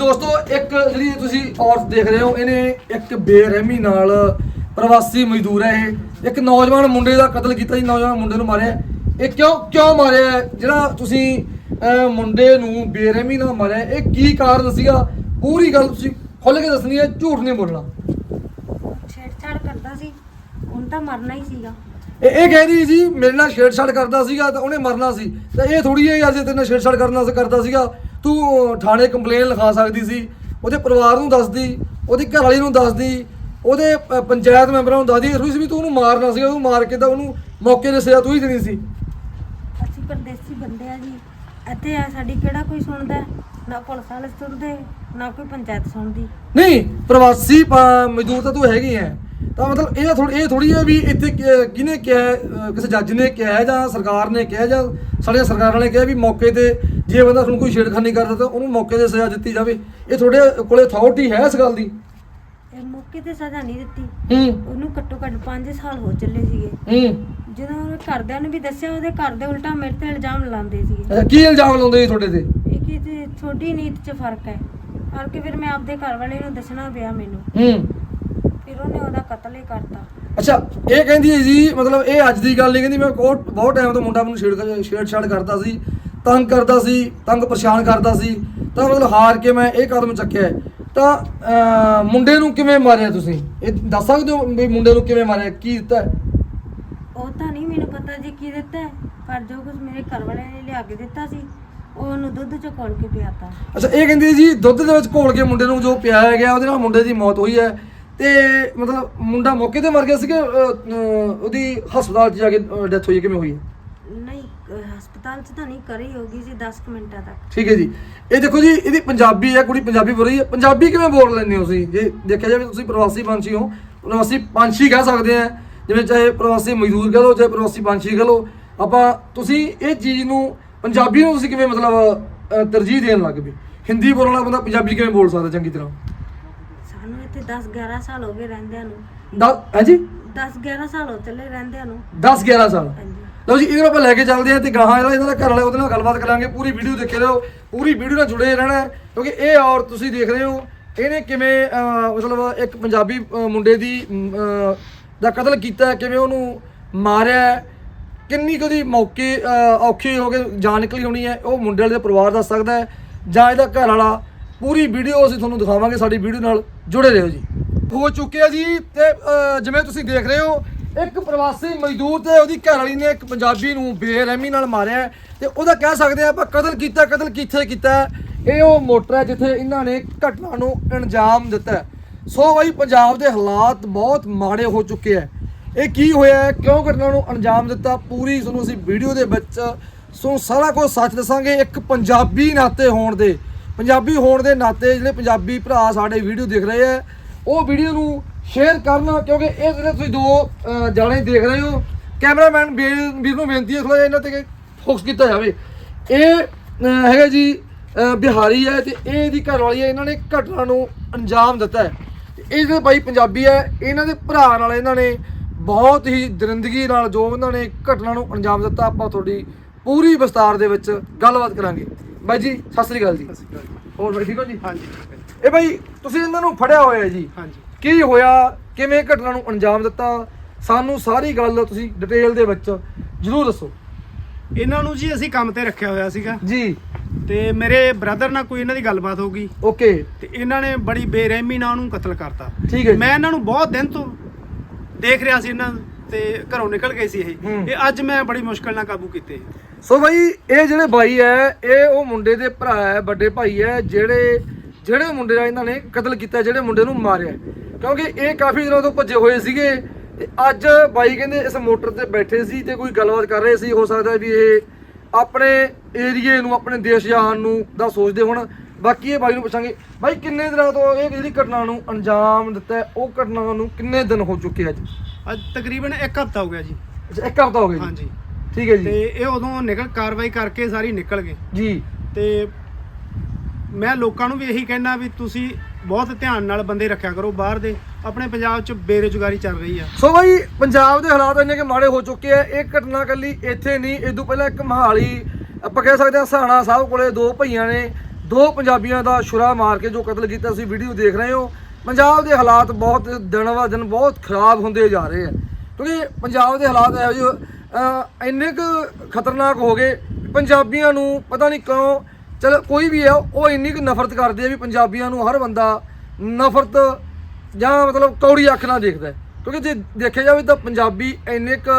ਦੋਸਤੋ ਇੱਕ ਜਿਹੜੀ ਤੁਸੀਂ ਔਰਤ ਦੇਖ ਰਹੇ ਹੋ ਇਹਨੇ ਇੱਕ ਬੇਰਹਿਮੀ ਨਾਲ ਪ੍ਰਵਾਸੀ ਮਜ਼ਦੂਰ ਹੈ ਇਹ। ਇੱਕ ਨੌਜਵਾਨ ਮੁੰਡੇ ਦਾ ਕਤਲ ਕੀਤਾ ਜੀ ਨੌਜਵਾਨ ਮੁੰਡੇ ਨੂੰ ਮਾਰਿਆ। ਇਹ ਕਿਉਂ ਕਿਉਂ ਮਾਰਿਆ? ਜਿਹੜਾ ਤੁਸੀਂ ਮੁੰਡੇ ਨੂੰ ਬੇਰਹਿਮੀ ਨਾਲ ਮਾਰਿਆ ਇਹ ਕੀ ਕਾਰਨ ਸੀਗਾ? ਪੂਰੀ ਗੱਲ ਤੁਸੀਂ ਖੁੱਲ ਕੇ ਦੱਸਣੀ ਹੈ ਝੂਠ ਨਹੀਂ ਬੋਲਣਾ। ਛੇੜਛਾੜ ਕਰਦਾ ਸੀ ਹੁਣ ਤਾਂ ਮਰਨਾ ਹੀ ਸੀਗਾ। ਇਹ ਇਹ ਕਹਿੰਦੀ ਜੀ ਮੇਰੇ ਨਾਲ ਛੇੜਛਾੜ ਕਰਦਾ ਸੀਗਾ ਤਾਂ ਉਹਨੇ ਮਰਨਾ ਸੀ। ਤਾਂ ਇਹ ਥੋੜੀ ਹੈ ਯਾਰ ਜੇ ਤੇਰੇ ਨਾਲ ਛੇੜਛਾੜ ਕਰਨਾ ਸੀ ਕਰਦਾ ਸੀਗਾ। ਤੂੰ ਥਾਣੇ ਕੰਪਲੇਨ ਲਿਖਾ ਸਕਦੀ ਸੀ ਉਹਦੇ ਪਰਿਵਾਰ ਨੂੰ ਦੱਸਦੀ ਉਹਦੀ ਘਰ ਵਾਲੀ ਨੂੰ ਦੱਸਦੀ ਉਹਦੇ ਅਹ, ਪੰਚਾਇਤ ਮੈਂਬਰਾਂ ਨੂੰ ਦੱਸਦੀ ਥੋੜੀ ਸੀ ਵੀ ਤੂੰ ਉਹਨੂੰ ਮਾਰਨਾ ਸੀ ਉਹਨੂੰ ਮਾਰ ਕੇ ਤਾਂ ਉਹਨੂੰ ਮੌਕੇ ਤੇ ਸਜ਼ਾ ਤੂੰ ਹੀ ਦੇਣੀ ਸੀ ਅਸੀਂ ਪਰਦੇਸੀ ਬੰਦੇ ਆ ਜੀ ਇੱਥੇ ਆ ਸਾਡੀ ਕਿਹੜਾ ਕੋਈ ਸੁਣਦਾ ਹੈ? ਨਾ ਪੁਲਿਸ ਵਾਲੇ ਸੁਣਦੇ ਨਾ ਕੋਈ ਪੰਚਾਇਤ ਸੁਣਦੀ। ਨਹੀਂ ਪ੍ਰਵਾਸੀ ਪ- ਮਜ਼ਦੂਰ ਤਾਂ ਤੂੰ ਹੈਗੀ ਹੈ ਤਾਂ ਮਤਲਬ ਇਹ ਥੋੜੀ ਇਹ ਥੋੜੀ ਹੈ ਵੀ ਇੱਥੇ ਕਿ- ਕਿਹਨੇ ਕਿਹਾ ਹੈ, ਅਹ, ਕਿਸੇ ਜੱਜ ਨੇ ਕਿਹਾ ਹੈ ਜਾਂ ਸਰਕਾਰ ਨੇ ਕਿਹਾ ਜਾਂ ਸਾਡੀਆਂ ਸਰਕਾਰਾਂ ਨੇ ਕਿਹਾ ਵੀ ਮੌਕੇ ਤੇ ਜੇ ਬੰਦਾ ਤੁਹਾਨੂੰ ਕੋਈ ਛੇੜਖਾਨੀ ਕਰਦਾ ਤਾਂ ਉਹਨੂੰ ਮੌਕੇ ਤੇ ਸਜ਼ਾ ਦਿੱਤੀ ਜਾਵੇ। ਇਹ ਤੁਹਾਡੇ ਕੋਲੇ ਅਥਾਰਟੀ ਹੈ ਇਸ ਗੱਲ ਦੀ? ਇਹ ਮੌਕੇ ਤੇ ਸਜ਼ਾ ਨਹੀਂ ਦਿੱਤੀ। ਹੂੰ। ਉਹਨੂੰ ਘੱਟੋ ਘੱਟ 5 ਸਾਲ ਹੋ ਚੱਲੇ ਸੀਗੇ। ਹੂੰ। ਜਦੋਂ ਉਹਦੇ ਘਰਦਿਆਂ ਨੂੰ ਵੀ ਦੱਸਿਆ ਉਹਦੇ ਘਰ ਦੇ ਉਲਟਾ ਮੇਰੇ ਤੇ ਇਲਜ਼ਾਮ ਲਾਉਂਦੇ ਸੀਗੇ। ਅੱਛਾ, ਕੀ ਇਲਜ਼ਾਮ ਲਾਉਂਦੇ ਜੀ ਤੁਹਾਡੇ ਤੇ? ਇਹ ਕਿ ਤੇ ਛੋਟੀ ਨੀਤ 'ਚ ਫ਼ਰਕ ਹੈ। ਔਰ ਕਿ ਫਿਰ ਮੈਂ ਆਪਦੇ ਘਰ ਵਾਲੇ ਨੂੰ ਦੱਸਣਾ ਪਿਆ ਮੈਨੂੰ ਹੂੰ ਫਿਰ ਉਹਨੇ ਉਹਦਾ ਕਤਲ ਹੀ ਕਰਤਾ ਅੱਛਾ ਇਹ ਕਹਿੰਦੀ ਹੈ ਜੀ ਮਤਲਬ ਇਹ ਅੱਜ ਦੀ ਗੱਲ ਨਹੀਂ ਕਹਿੰਦੀ ਮੈਂ ਬਹੁਤ ਬਹੁਤ ਟਾਈਮ ਤੋਂ ਮੁੰਡਾ ਮੈਨੂੰ ਛੇੜ ਛੇੜਛਾੜ ਕਰਦਾ ਸੀ ਤੰਗ ਕਰਦਾ ਸੀ ਤੰਗ ਪਰੇਸ਼ਾਨ ਕਰਦਾ ਸੀ ਤਾਂ ਮਤਲਬ ਹਾਰ ਕੇ ਮੈਂ ਇਹ ਕਦਮ ਚੱਕਿਆ। ਤਾਂ ਮੁੰਡੇ ਨੂੰ ਕਿਵੇਂ ਮਾਰਿਆ ਤੁਸੀਂ ਇਹ ਦੱਸ ਸਕਦੇ ਹੋ ਵੀ ਮੁੰਡੇ ਨੂੰ ਕਿਵੇਂ ਮਾਰਿਆ ਕੀ ਦਿੱਤਾ? ਉਹ ਤਾਂ ਨਹੀਂ ਮੈਨੂੰ ਪਤਾ ਜੀ ਕੀ ਦਿੱਤਾ ਪਰ ਜੋ ਕੁਝ ਮੇਰੇ ਘਰ ਵਾਲਿਆਂ ਨੇ ਲਿਆ ਕੇ ਦਿੱਤਾ ਸੀ ਉਹਨੂੰ ਦੁੱਧ ਚ ਘੋਲ ਕੇ ਪਿਆਤਾ। ਅੱਛਾ ਇਹ ਕਹਿੰਦੀ ਹੈ ਜੀ ਦੁੱਧ ਦੇ ਵਿੱਚ ਘੋਲ ਕੇ ਮੁੰਡੇ ਨੂੰ ਜੋ ਪਿਆਇਆ ਗਿਆ ਉਹਦੇ ਨਾਲ ਮੁੰਡੇ ਦੀ ਮੌਤ ਹੋਈ ਹੈ। ਤੇ ਮਤਲਬ ਮੁੰਡਾ ਮੌਕੇ ਤੇ ਮਰ ਗਿਆ ਸੀ ਕਿ ਅਹ, ਅਹ, ਉਹਦੀ ਹਸਪਤਾਲ 'ਚ ਜਾ ਕੇ ਡੈਥ ਹੋਈ ਹੈ ਕਿਵੇਂ ਹੋਈ ਹੈ? ਨਹੀਂ ਅਹ ਹਸਪਤਾਲ ਚ ਤਾਂ ਨਹੀਂ ਕਰੀ ਹੋਗੀ ਸੀ 10 ਕੁ ਮਿੰਟਾਂ ਤੱਕ। ਠੀਕ ਹੈ ਜੀ। ਇਹ ਦੇਖੋ ਜੀ ਇਹਦੀ ਪੰਜਾਬੀ ਹੈ ਕੁੜੀ ਪੰਜਾਬੀ ਬੋਲ ਰਹੀ ਹੈ। ਪੰਜਾਬੀ ਕਿਵੇਂ ਬੋਲ ਲੈਂਦੇ ਹੋ ਤੁਸੀਂ? ਜੇ ਦੇਖਿਆ ਜਾਵੇ ਤੁਸੀਂ ਪ੍ਰਵਾਸੀ ਪੰਛੀ ਹੋ ਪ੍ਰਵਾਸੀ ਪੰਛੀ ਕਹਿ ਸਕਦੇ ਆ। ਜਿਵੇਂ ਚਾਹੇ ਪ੍ਰਵਾਸੀ ਮਜ਼ਦੂਰ ਕਹ ਲਓ ਚਾਹੇ ਪ੍ਰਵਾਸੀ ਪੰਛੀ ਕਹ ਲਓ। ਆਪਾਂ ਤੁਸੀਂ ਇਹ ਚੀਜ਼ ਨੂੰ ਪੰਜਾਬੀ ਨੂੰ ਤੁਸੀਂ ਕਿਵੇਂ ਮਤਲਬ ਅਹ, ਤਰਜੀਹ ਦੇਣ ਲੱਗ ਪਏ? ਹਿੰਦੀ ਬੋਲਣ ਵਾਲਾ ਬੰਦਾ ਪੰਜਾਬੀ ਕਿਵੇਂ ਬੋਲ ਸਕਦਾ ਚੰਗੀ ਤਰ੍ਹਾਂ? ਸਾਨੂੰ ਇੱਥੇ 10 11 ਸਾਲ ਹੋ ਗਏ ਰਹਿੰਦਿਆਂ ਨੂੰ। ਦਸ ਹੈ ਜੀ? 10 11 ਸਾਲ ਹੋ ਚੱਲੇ ਰਹਿੰਦਿਆਂ ਨੂੰ। 10 11 ਸਾਲ। ਹਾਂਜੀ। ਲਓ ਜੀ ਇਹਨੂੰ ਆਪਾਂ ਲੈ ਕੇ ਚੱਲਦੇ ਹਾਂ ਤੇ ਗਾਹਾਂ ਜਿਹੜਾ ਇਹਨਾਂ ਦਾ ਘਰ ਵਾਲਾ ਉਹਦੇ ਨਾਲ ਗੱਲਬਾਤ ਕਰਾਂਗੇ। ਪੂਰੀ ਵੀਡੀਓ ਦੇਖੇ ਰਹੋ। ਪੂਰੀ ਵੀਡੀਓ ਨਾਲ ਜੁੜੇ ਰਹਿਣਾ ਹੈ, ਕਿਉਂਕਿ ਇਹ ਔਰ ਤੁਸੀਂ ਦੇਖ ਰਹੇ ਹੋ ਇਹਨੇ ਕਿਵੇਂ ਅਹ, ਮਤਲਬ ਇੱਕ ਪੰਜਾਬੀ ਅਹ, ਮੁੰਡੇ ਦੀ ਅਮ, ਅਹ, ਦਾ ਕਤਲ ਕੀਤਾ ਹੈ, ਕਿਵੇਂ ਉਹਨੂੰ ਮਾਰਿਆ ਹੈ, ਕਿੰਨੀ ਕੁ ਉਹਦੀ ਮੌਕੇ ਔਖੀ ਹੋ ਕੇ ਜਾਨ ਨਿਕਲੀ ਹੋਣੀ ਹੈ, ਉਹ ਮੁੰਡੇ ਵਾਲੇ ਦਾ ਪਰਿਵਾਰ ਦੱਸ ਸਕਦਾ ਹੈ, ਜਾਂ ਇਹਦਾ ਘਰ ਵਾਲਾ ਪੂਰੀ ਵੀਡੀਓ ਅਸੀਂ ਤੁਹਾਨੂੰ ਦਿਖਾਵਾਂਗੇ, ਸਾਡੀ ਵੀਡੀਓ ਨਾਲ ਜੁੜੇ ਰਹੋ ਜੀ। ਹੋ ਚੁੱਕਿਆ ਜੀ ਤੇ ਜਿਵੇਂ ਤੁਸੀਂ ਦੇਖ ਰਹੇ ਹੋ, ਇੱਕ ਪ੍ਰਵਾਸੀ ਮਜ਼ਦੂਰ ਤੇ ਉਹਦੀ ਘਰ ਵਾਲੀ ਨੇ ਇੱਕ ਪੰਜਾਬੀ ਨੂੰ ਬੇਰਹਿਮੀ ਨਾਲ ਮਾਰਿਆ ਹੈ ਤੇ ਉਹਦਾ ਕਹਿ ਸਕਦੇ ਆ ਆਪਾਂ ਕਤਲ ਕੀਤਾ, ਕਤਲ ਕਿੱਥੇ ਕੀਤਾ ਇਹ ਉਹ ਮੋਟਰ ਹੈ ਜਿੱਥੇ ਇਹਨਾਂ ਨੇ ਘਟਨਾ ਨੂੰ ਅੰਜਾਮ ਦਿੱਤਾ ਸੋ ਬਾਈ ਪੰਜਾਬ ਦੇ ਹਾਲਾਤ ਬਹੁਤ ਮਾੜੇ ਹੋ ਚੁੱਕੇ ਆ ਇਹ ਕੀ ਹੋਇਆ? ਕਿਉਂ ਘਟਨਾ ਨੂੰ ਅੰਜਾਮ ਦਿੱਤਾ? ਪੂਰੀ ਤੁਹਾਨੂੰ ਅਸੀਂ ਵੀਡੀਓ ਦੇ ਵਿੱਚ, ਸੋ ਸਾਰਾ ਕੁਝ ਸੱਚ ਦੱਸਾਂਗੇ। ਇੱਕ ਪੰਜਾਬੀ ਨਾਤੇ ਹੋਣ ਦੇ, ਪੰਜਾਬੀ ਹੋਣ ਦੇ ਨਾਤੇ ਜਿਹੜੇ ਪੰਜਾਬੀ ਭਰਾ ਸਾਡੇ ਵੀਡੀਓ ਦੇਖ ਰਹੇ ਆ, ਉਹ ਵੀਡੀਓ ਨੂੰ ਸ਼ੇਅਰ ਕਰਨਾ, ਕਿਉਂਕਿ ਇਹ ਜਿਹੜੇ ਤੁਸੀਂ ਦੋ ਜਾਣੇ ਦੇਖ ਰਹੇ ਹੋ, ਕੈਮਰਾਮੈਨ ਵੀਰ ਨੂੰ ਬੇਨਤੀ ਹੈ ਥੋੜਾ ਜਿਹਾ ਇਹਨਾਂ ਤੇ ਫੋਕਸ ਕੀਤਾ ਜਾਵੇ। ਇਹ ਹੈਗਾ ਜੀ ਬਿਹਾਰੀ ਹੈ ਤੇ ਇਹ ਇਹਦੀ ਘਰ ਵਾਲੀ ਹੈ, ਇਹਨਾਂ ਨੇ ਘਟਨਾ ਨੂੰ ਅੰਜਾਮ ਦਿੱਤਾ ਹੈ। ਇਹ ਜਿਹੜੇ ਬਾਈ ਪੰਜਾਬੀ ਹੈ, ਇਹਨਾਂ ਦੇ ਭਰਾ ਨਾਲ ਇਹਨਾਂ ਨੇ ਬਹੁਤ ਹੀ ਦਰਿੰਦਗੀ ਨਾਲ ਜੋ ਇਹਨਾਂ ਨੇ ਘਟਨਾ ਨੂੰ ਅੰਜਾਮ ਦਿੱਤਾ ਆਪਾਂ ਤੁਹਾਡੀ ਪੂਰੀ ਵਿਸਤਾਰ ਦੇ ਵਿੱਚ ਗੱਲਬਾਤ ਕਰਾਂਗੇ। ਬਾਈ ਜੀ ਸਤਿ ਸ੍ਰੀ ਅਕਾਲ ਜੀ। ਹੋਰ ਬਾਈ ਠੀਕ ਹੋ ਜੀ? ਹਾਂਜੀ ਇਹ ਬਾਈ ਤੁਸੀਂ ਇਹਨਾਂ ਨੂੰ ਫੜਿਆ ਹੋਇਆ ਜੀ। ਹਾਂਜੀ। ਕੀ ਹੋਇਆ? ਕਿਵੇਂ ਘਟਨਾ ਨੂੰ ਅੰਜਾਮ ਦਿੱਤਾ? ਸਾਨੂੰ ਸਾਰੀ ਗੱਲ ਤੁਸੀਂ ਡਿਟੇਲ ਦੇ ਵਿੱਚ ਜਰੂਰ ਦੱਸੋ। ਇਹਨਾਂ ਨੂੰ ਜੀ ਅਸੀਂ ਕੰਮ ਤੇ ਰੱਖਿਆ ਹੋਇਆ ਸੀਗਾ। ਜੀ। ਤੇ ਮੇਰੇ ਬ੍ਰਦਰ ਨਾਲ ਕੋਈ ਇਹਨਾਂ ਦੀ ਗੱਲਬਾਤ ਹੋ ਗਈ। ਓਕੇ। ਤੇ ਇਹਨਾਂ ਨੇ ਬੜੀ ਬੇਰਹਿਮੀ ਨਾਲ ਉਹਨੂੰ ਕਤਲ ਕਰਤਾ। ਠੀਕ ਹੈ। ਮੈਂ ਇਹਨਾਂ ਨੂੰ ਬਹੁਤ ਦਿਨ ਤੋਂ ਦੇਖ ਰਿਹਾ ਸੀ ਇਹਨਾਂ ਤੇ ਘਰੋਂ ਨਿਕਲ ਗਏ ਸੀ। ਇਹ। ਅੱਜ ਮੈਂ ਬੜੀ ਮੁਸ਼ਕਲ ਨਾਲ ਕਾਬੂ ਕੀਤੇ ਸੋ ਬਾਈ ਇਹ ਜਿਹੜੇ ਬਾਈ ਹੈ ਇਹ ਉਹ ਮੁੰਡੇ ਦੇ ਭਰਾ ਹੈ ਵੱਡੇ ਭਾਈ ਹੈ ਜਿਹੜੇ ਜਿਹੜੇ ਮੁੰਡੇ ਦਾ ਇਹਨਾਂ ਨੇ ਕਤਲ ਕੀਤਾ ਜਿਹੜੇ ਮੁੰਡੇ ਨੂੰ ਮਾਰਿਆ। ਕਿਉਂਕਿ ਇਹ ਕਾਫੀ ਦਿਨਾਂ ਤੋਂ ਭੱਜੇ ਹੋਏ ਸੀਗੇ ਤੇ ਅੱਜ ਬਾਈ ਕਹਿੰਦੇ ਇਸ ਮੋਟਰ ਤੇ ਬੈਠੇ ਸੀ ਤੇ ਕੋਈ ਗੱਲਬਾਤ ਕਰ ਰਹੇ ਸੀ। ਹੋ ਸਕਦਾ ਵੀ ਇਹ ਆਪਣੇ ਏਰੀਏ ਨੂੰ ਆਪਣੇ ਦੇਸ਼ ਜਾਣ ਨੂੰ ਦਾ ਸੋਚਦੇ ਹੁਣ। ਬਾਕੀ ਇਹ ਬਾਈ ਨੂੰ ਪੁੱਛਾਂਗੇ ਬਾਈ ਕਿੰਨੇ ਦਿਨਾਂ ਤੋਂ ਇਹ ਜਿਹੜੀ ਘਟਨਾ ਨੂੰ ਅੰਜਾਮ ਦਿੱਤਾ ਹੈ, ਉਹ ਘਟਨਾ ਨੂੰ ਕਿੰਨੇ ਦਿਨ ਹੋ ਚੁੱਕੇ ਅੱਜ ਅੱਜ ਤਕਰੀਬਨ ਇੱਕ ਹਫ਼ਤਾ ਹੋ ਗਿਆ ਜੀ। ਅੱਛਾ ਇੱਕ ਹਫ਼ਤਾ ਹੋ ਗਿਆ ਜੀ? ਹਾਂਜੀ। ਠੀਕ ਹੈ ਤੇ ਜੀ ਇਹ ਉਦੋਂ ਨਿਕਲ ਕਾਰਵਾਈ ਕਰਕੇ ਸਾਰੀ ਨਿਕਲ ਗਏ। ਜੀ। ਤੇ ਮੈਂ ਲੋਕਾਂ ਨੂੰ ਵੀ ਇਹੀ ਕਹਿਣਾ ਵੀ ਤੁਸੀਂ ਬਹੁਤ ਧਿਆਨ ਨਾਲ ਬੰਦੇ ਰੱਖਿਆ ਕਰੋ ਬਾਹਰ ਦੇ। ਆਪਣੇ ਪੰਜਾਬ 'ਚ ਬੇਰੁਜ਼ਗਾਰੀ ਚੱਲ ਰਹੀ ਆ। ਸੋ ਬਾਈ ਪੰਜਾਬ ਦੇ ਹਾਲਾਤ ਇੰਨੇ ਕਿ ਮਾੜੇ ਹੋ ਚੁੱਕੇ ਆ ਇਹ ਘਟਨਾ ਕੱਲੀ ਇੱਥੇ ਨਹੀਂ ਇਸ ਤੋਂ ਪਹਿਲਾਂ ਇੱਕ ਮਹਾਲੀ ਆਪਾਂ ਕਹਿ ਸਕਦੇ ਹਾਂ ਸਾਣਾ ਸਾਹਿਬ ਕੋਲੇ ਦੋ ਭਈਆਂ ਨੇ ਦੋ ਪੰਜਾਬੀਆਂ ਦਾ ਸ਼ੁਰਾ ਮਾਰ ਕੇ ਜੋ ਕਤਲ ਕੀਤਾ ਤੁਸੀਂ ਵੀਡੀਓ ਦੇਖ ਰਹੇ ਹੋ। ਪੰਜਾਬ ਦੇ ਹਾਲਾਤ ਬਹੁਤ ਦਿਨ ਵਾ ਦਿਨ ਬਹੁਤ ਖਰਾਬ ਹੁੰਦੇ ਜਾ ਰਹੇ ਆ। ਕਿਉਂਕਿ ਪੰਜਾਬ ਦੇ ਹਾਲਾਤ ਇਹੋ ਜਿਹੇ ਇੰਨੇ ਕੁ ਖਤਰਨਾਕ ਹੋ ਗਏ ਪੰਜਾਬੀਆਂ ਨੂੰ ਪਤਾ ਨਹੀਂ ਕਿਉਂ, ਚਲ ਕੋਈ ਵੀ ਹੈ, ਉਹ ਇੰਨੀ ਕੁ ਨਫ਼ਰਤ ਕਰਦੇ ਆ ਵੀ ਪੰਜਾਬੀਆਂ ਨੂੰ ਹਰ ਬੰਦਾ ਨਫ਼ਰਤ ਜਾਂ ਮਤਲਬ ਕੌੜੀ ਅੱਖ ਨਾਲ ਦੇਖਦਾ ਕਿਉਂਕਿ ਜੇ ਦੇਖਿਆ ਜਾਵੇ ਤਾਂ ਪੰਜਾਬੀ ਇੰਨੇ ਕੁ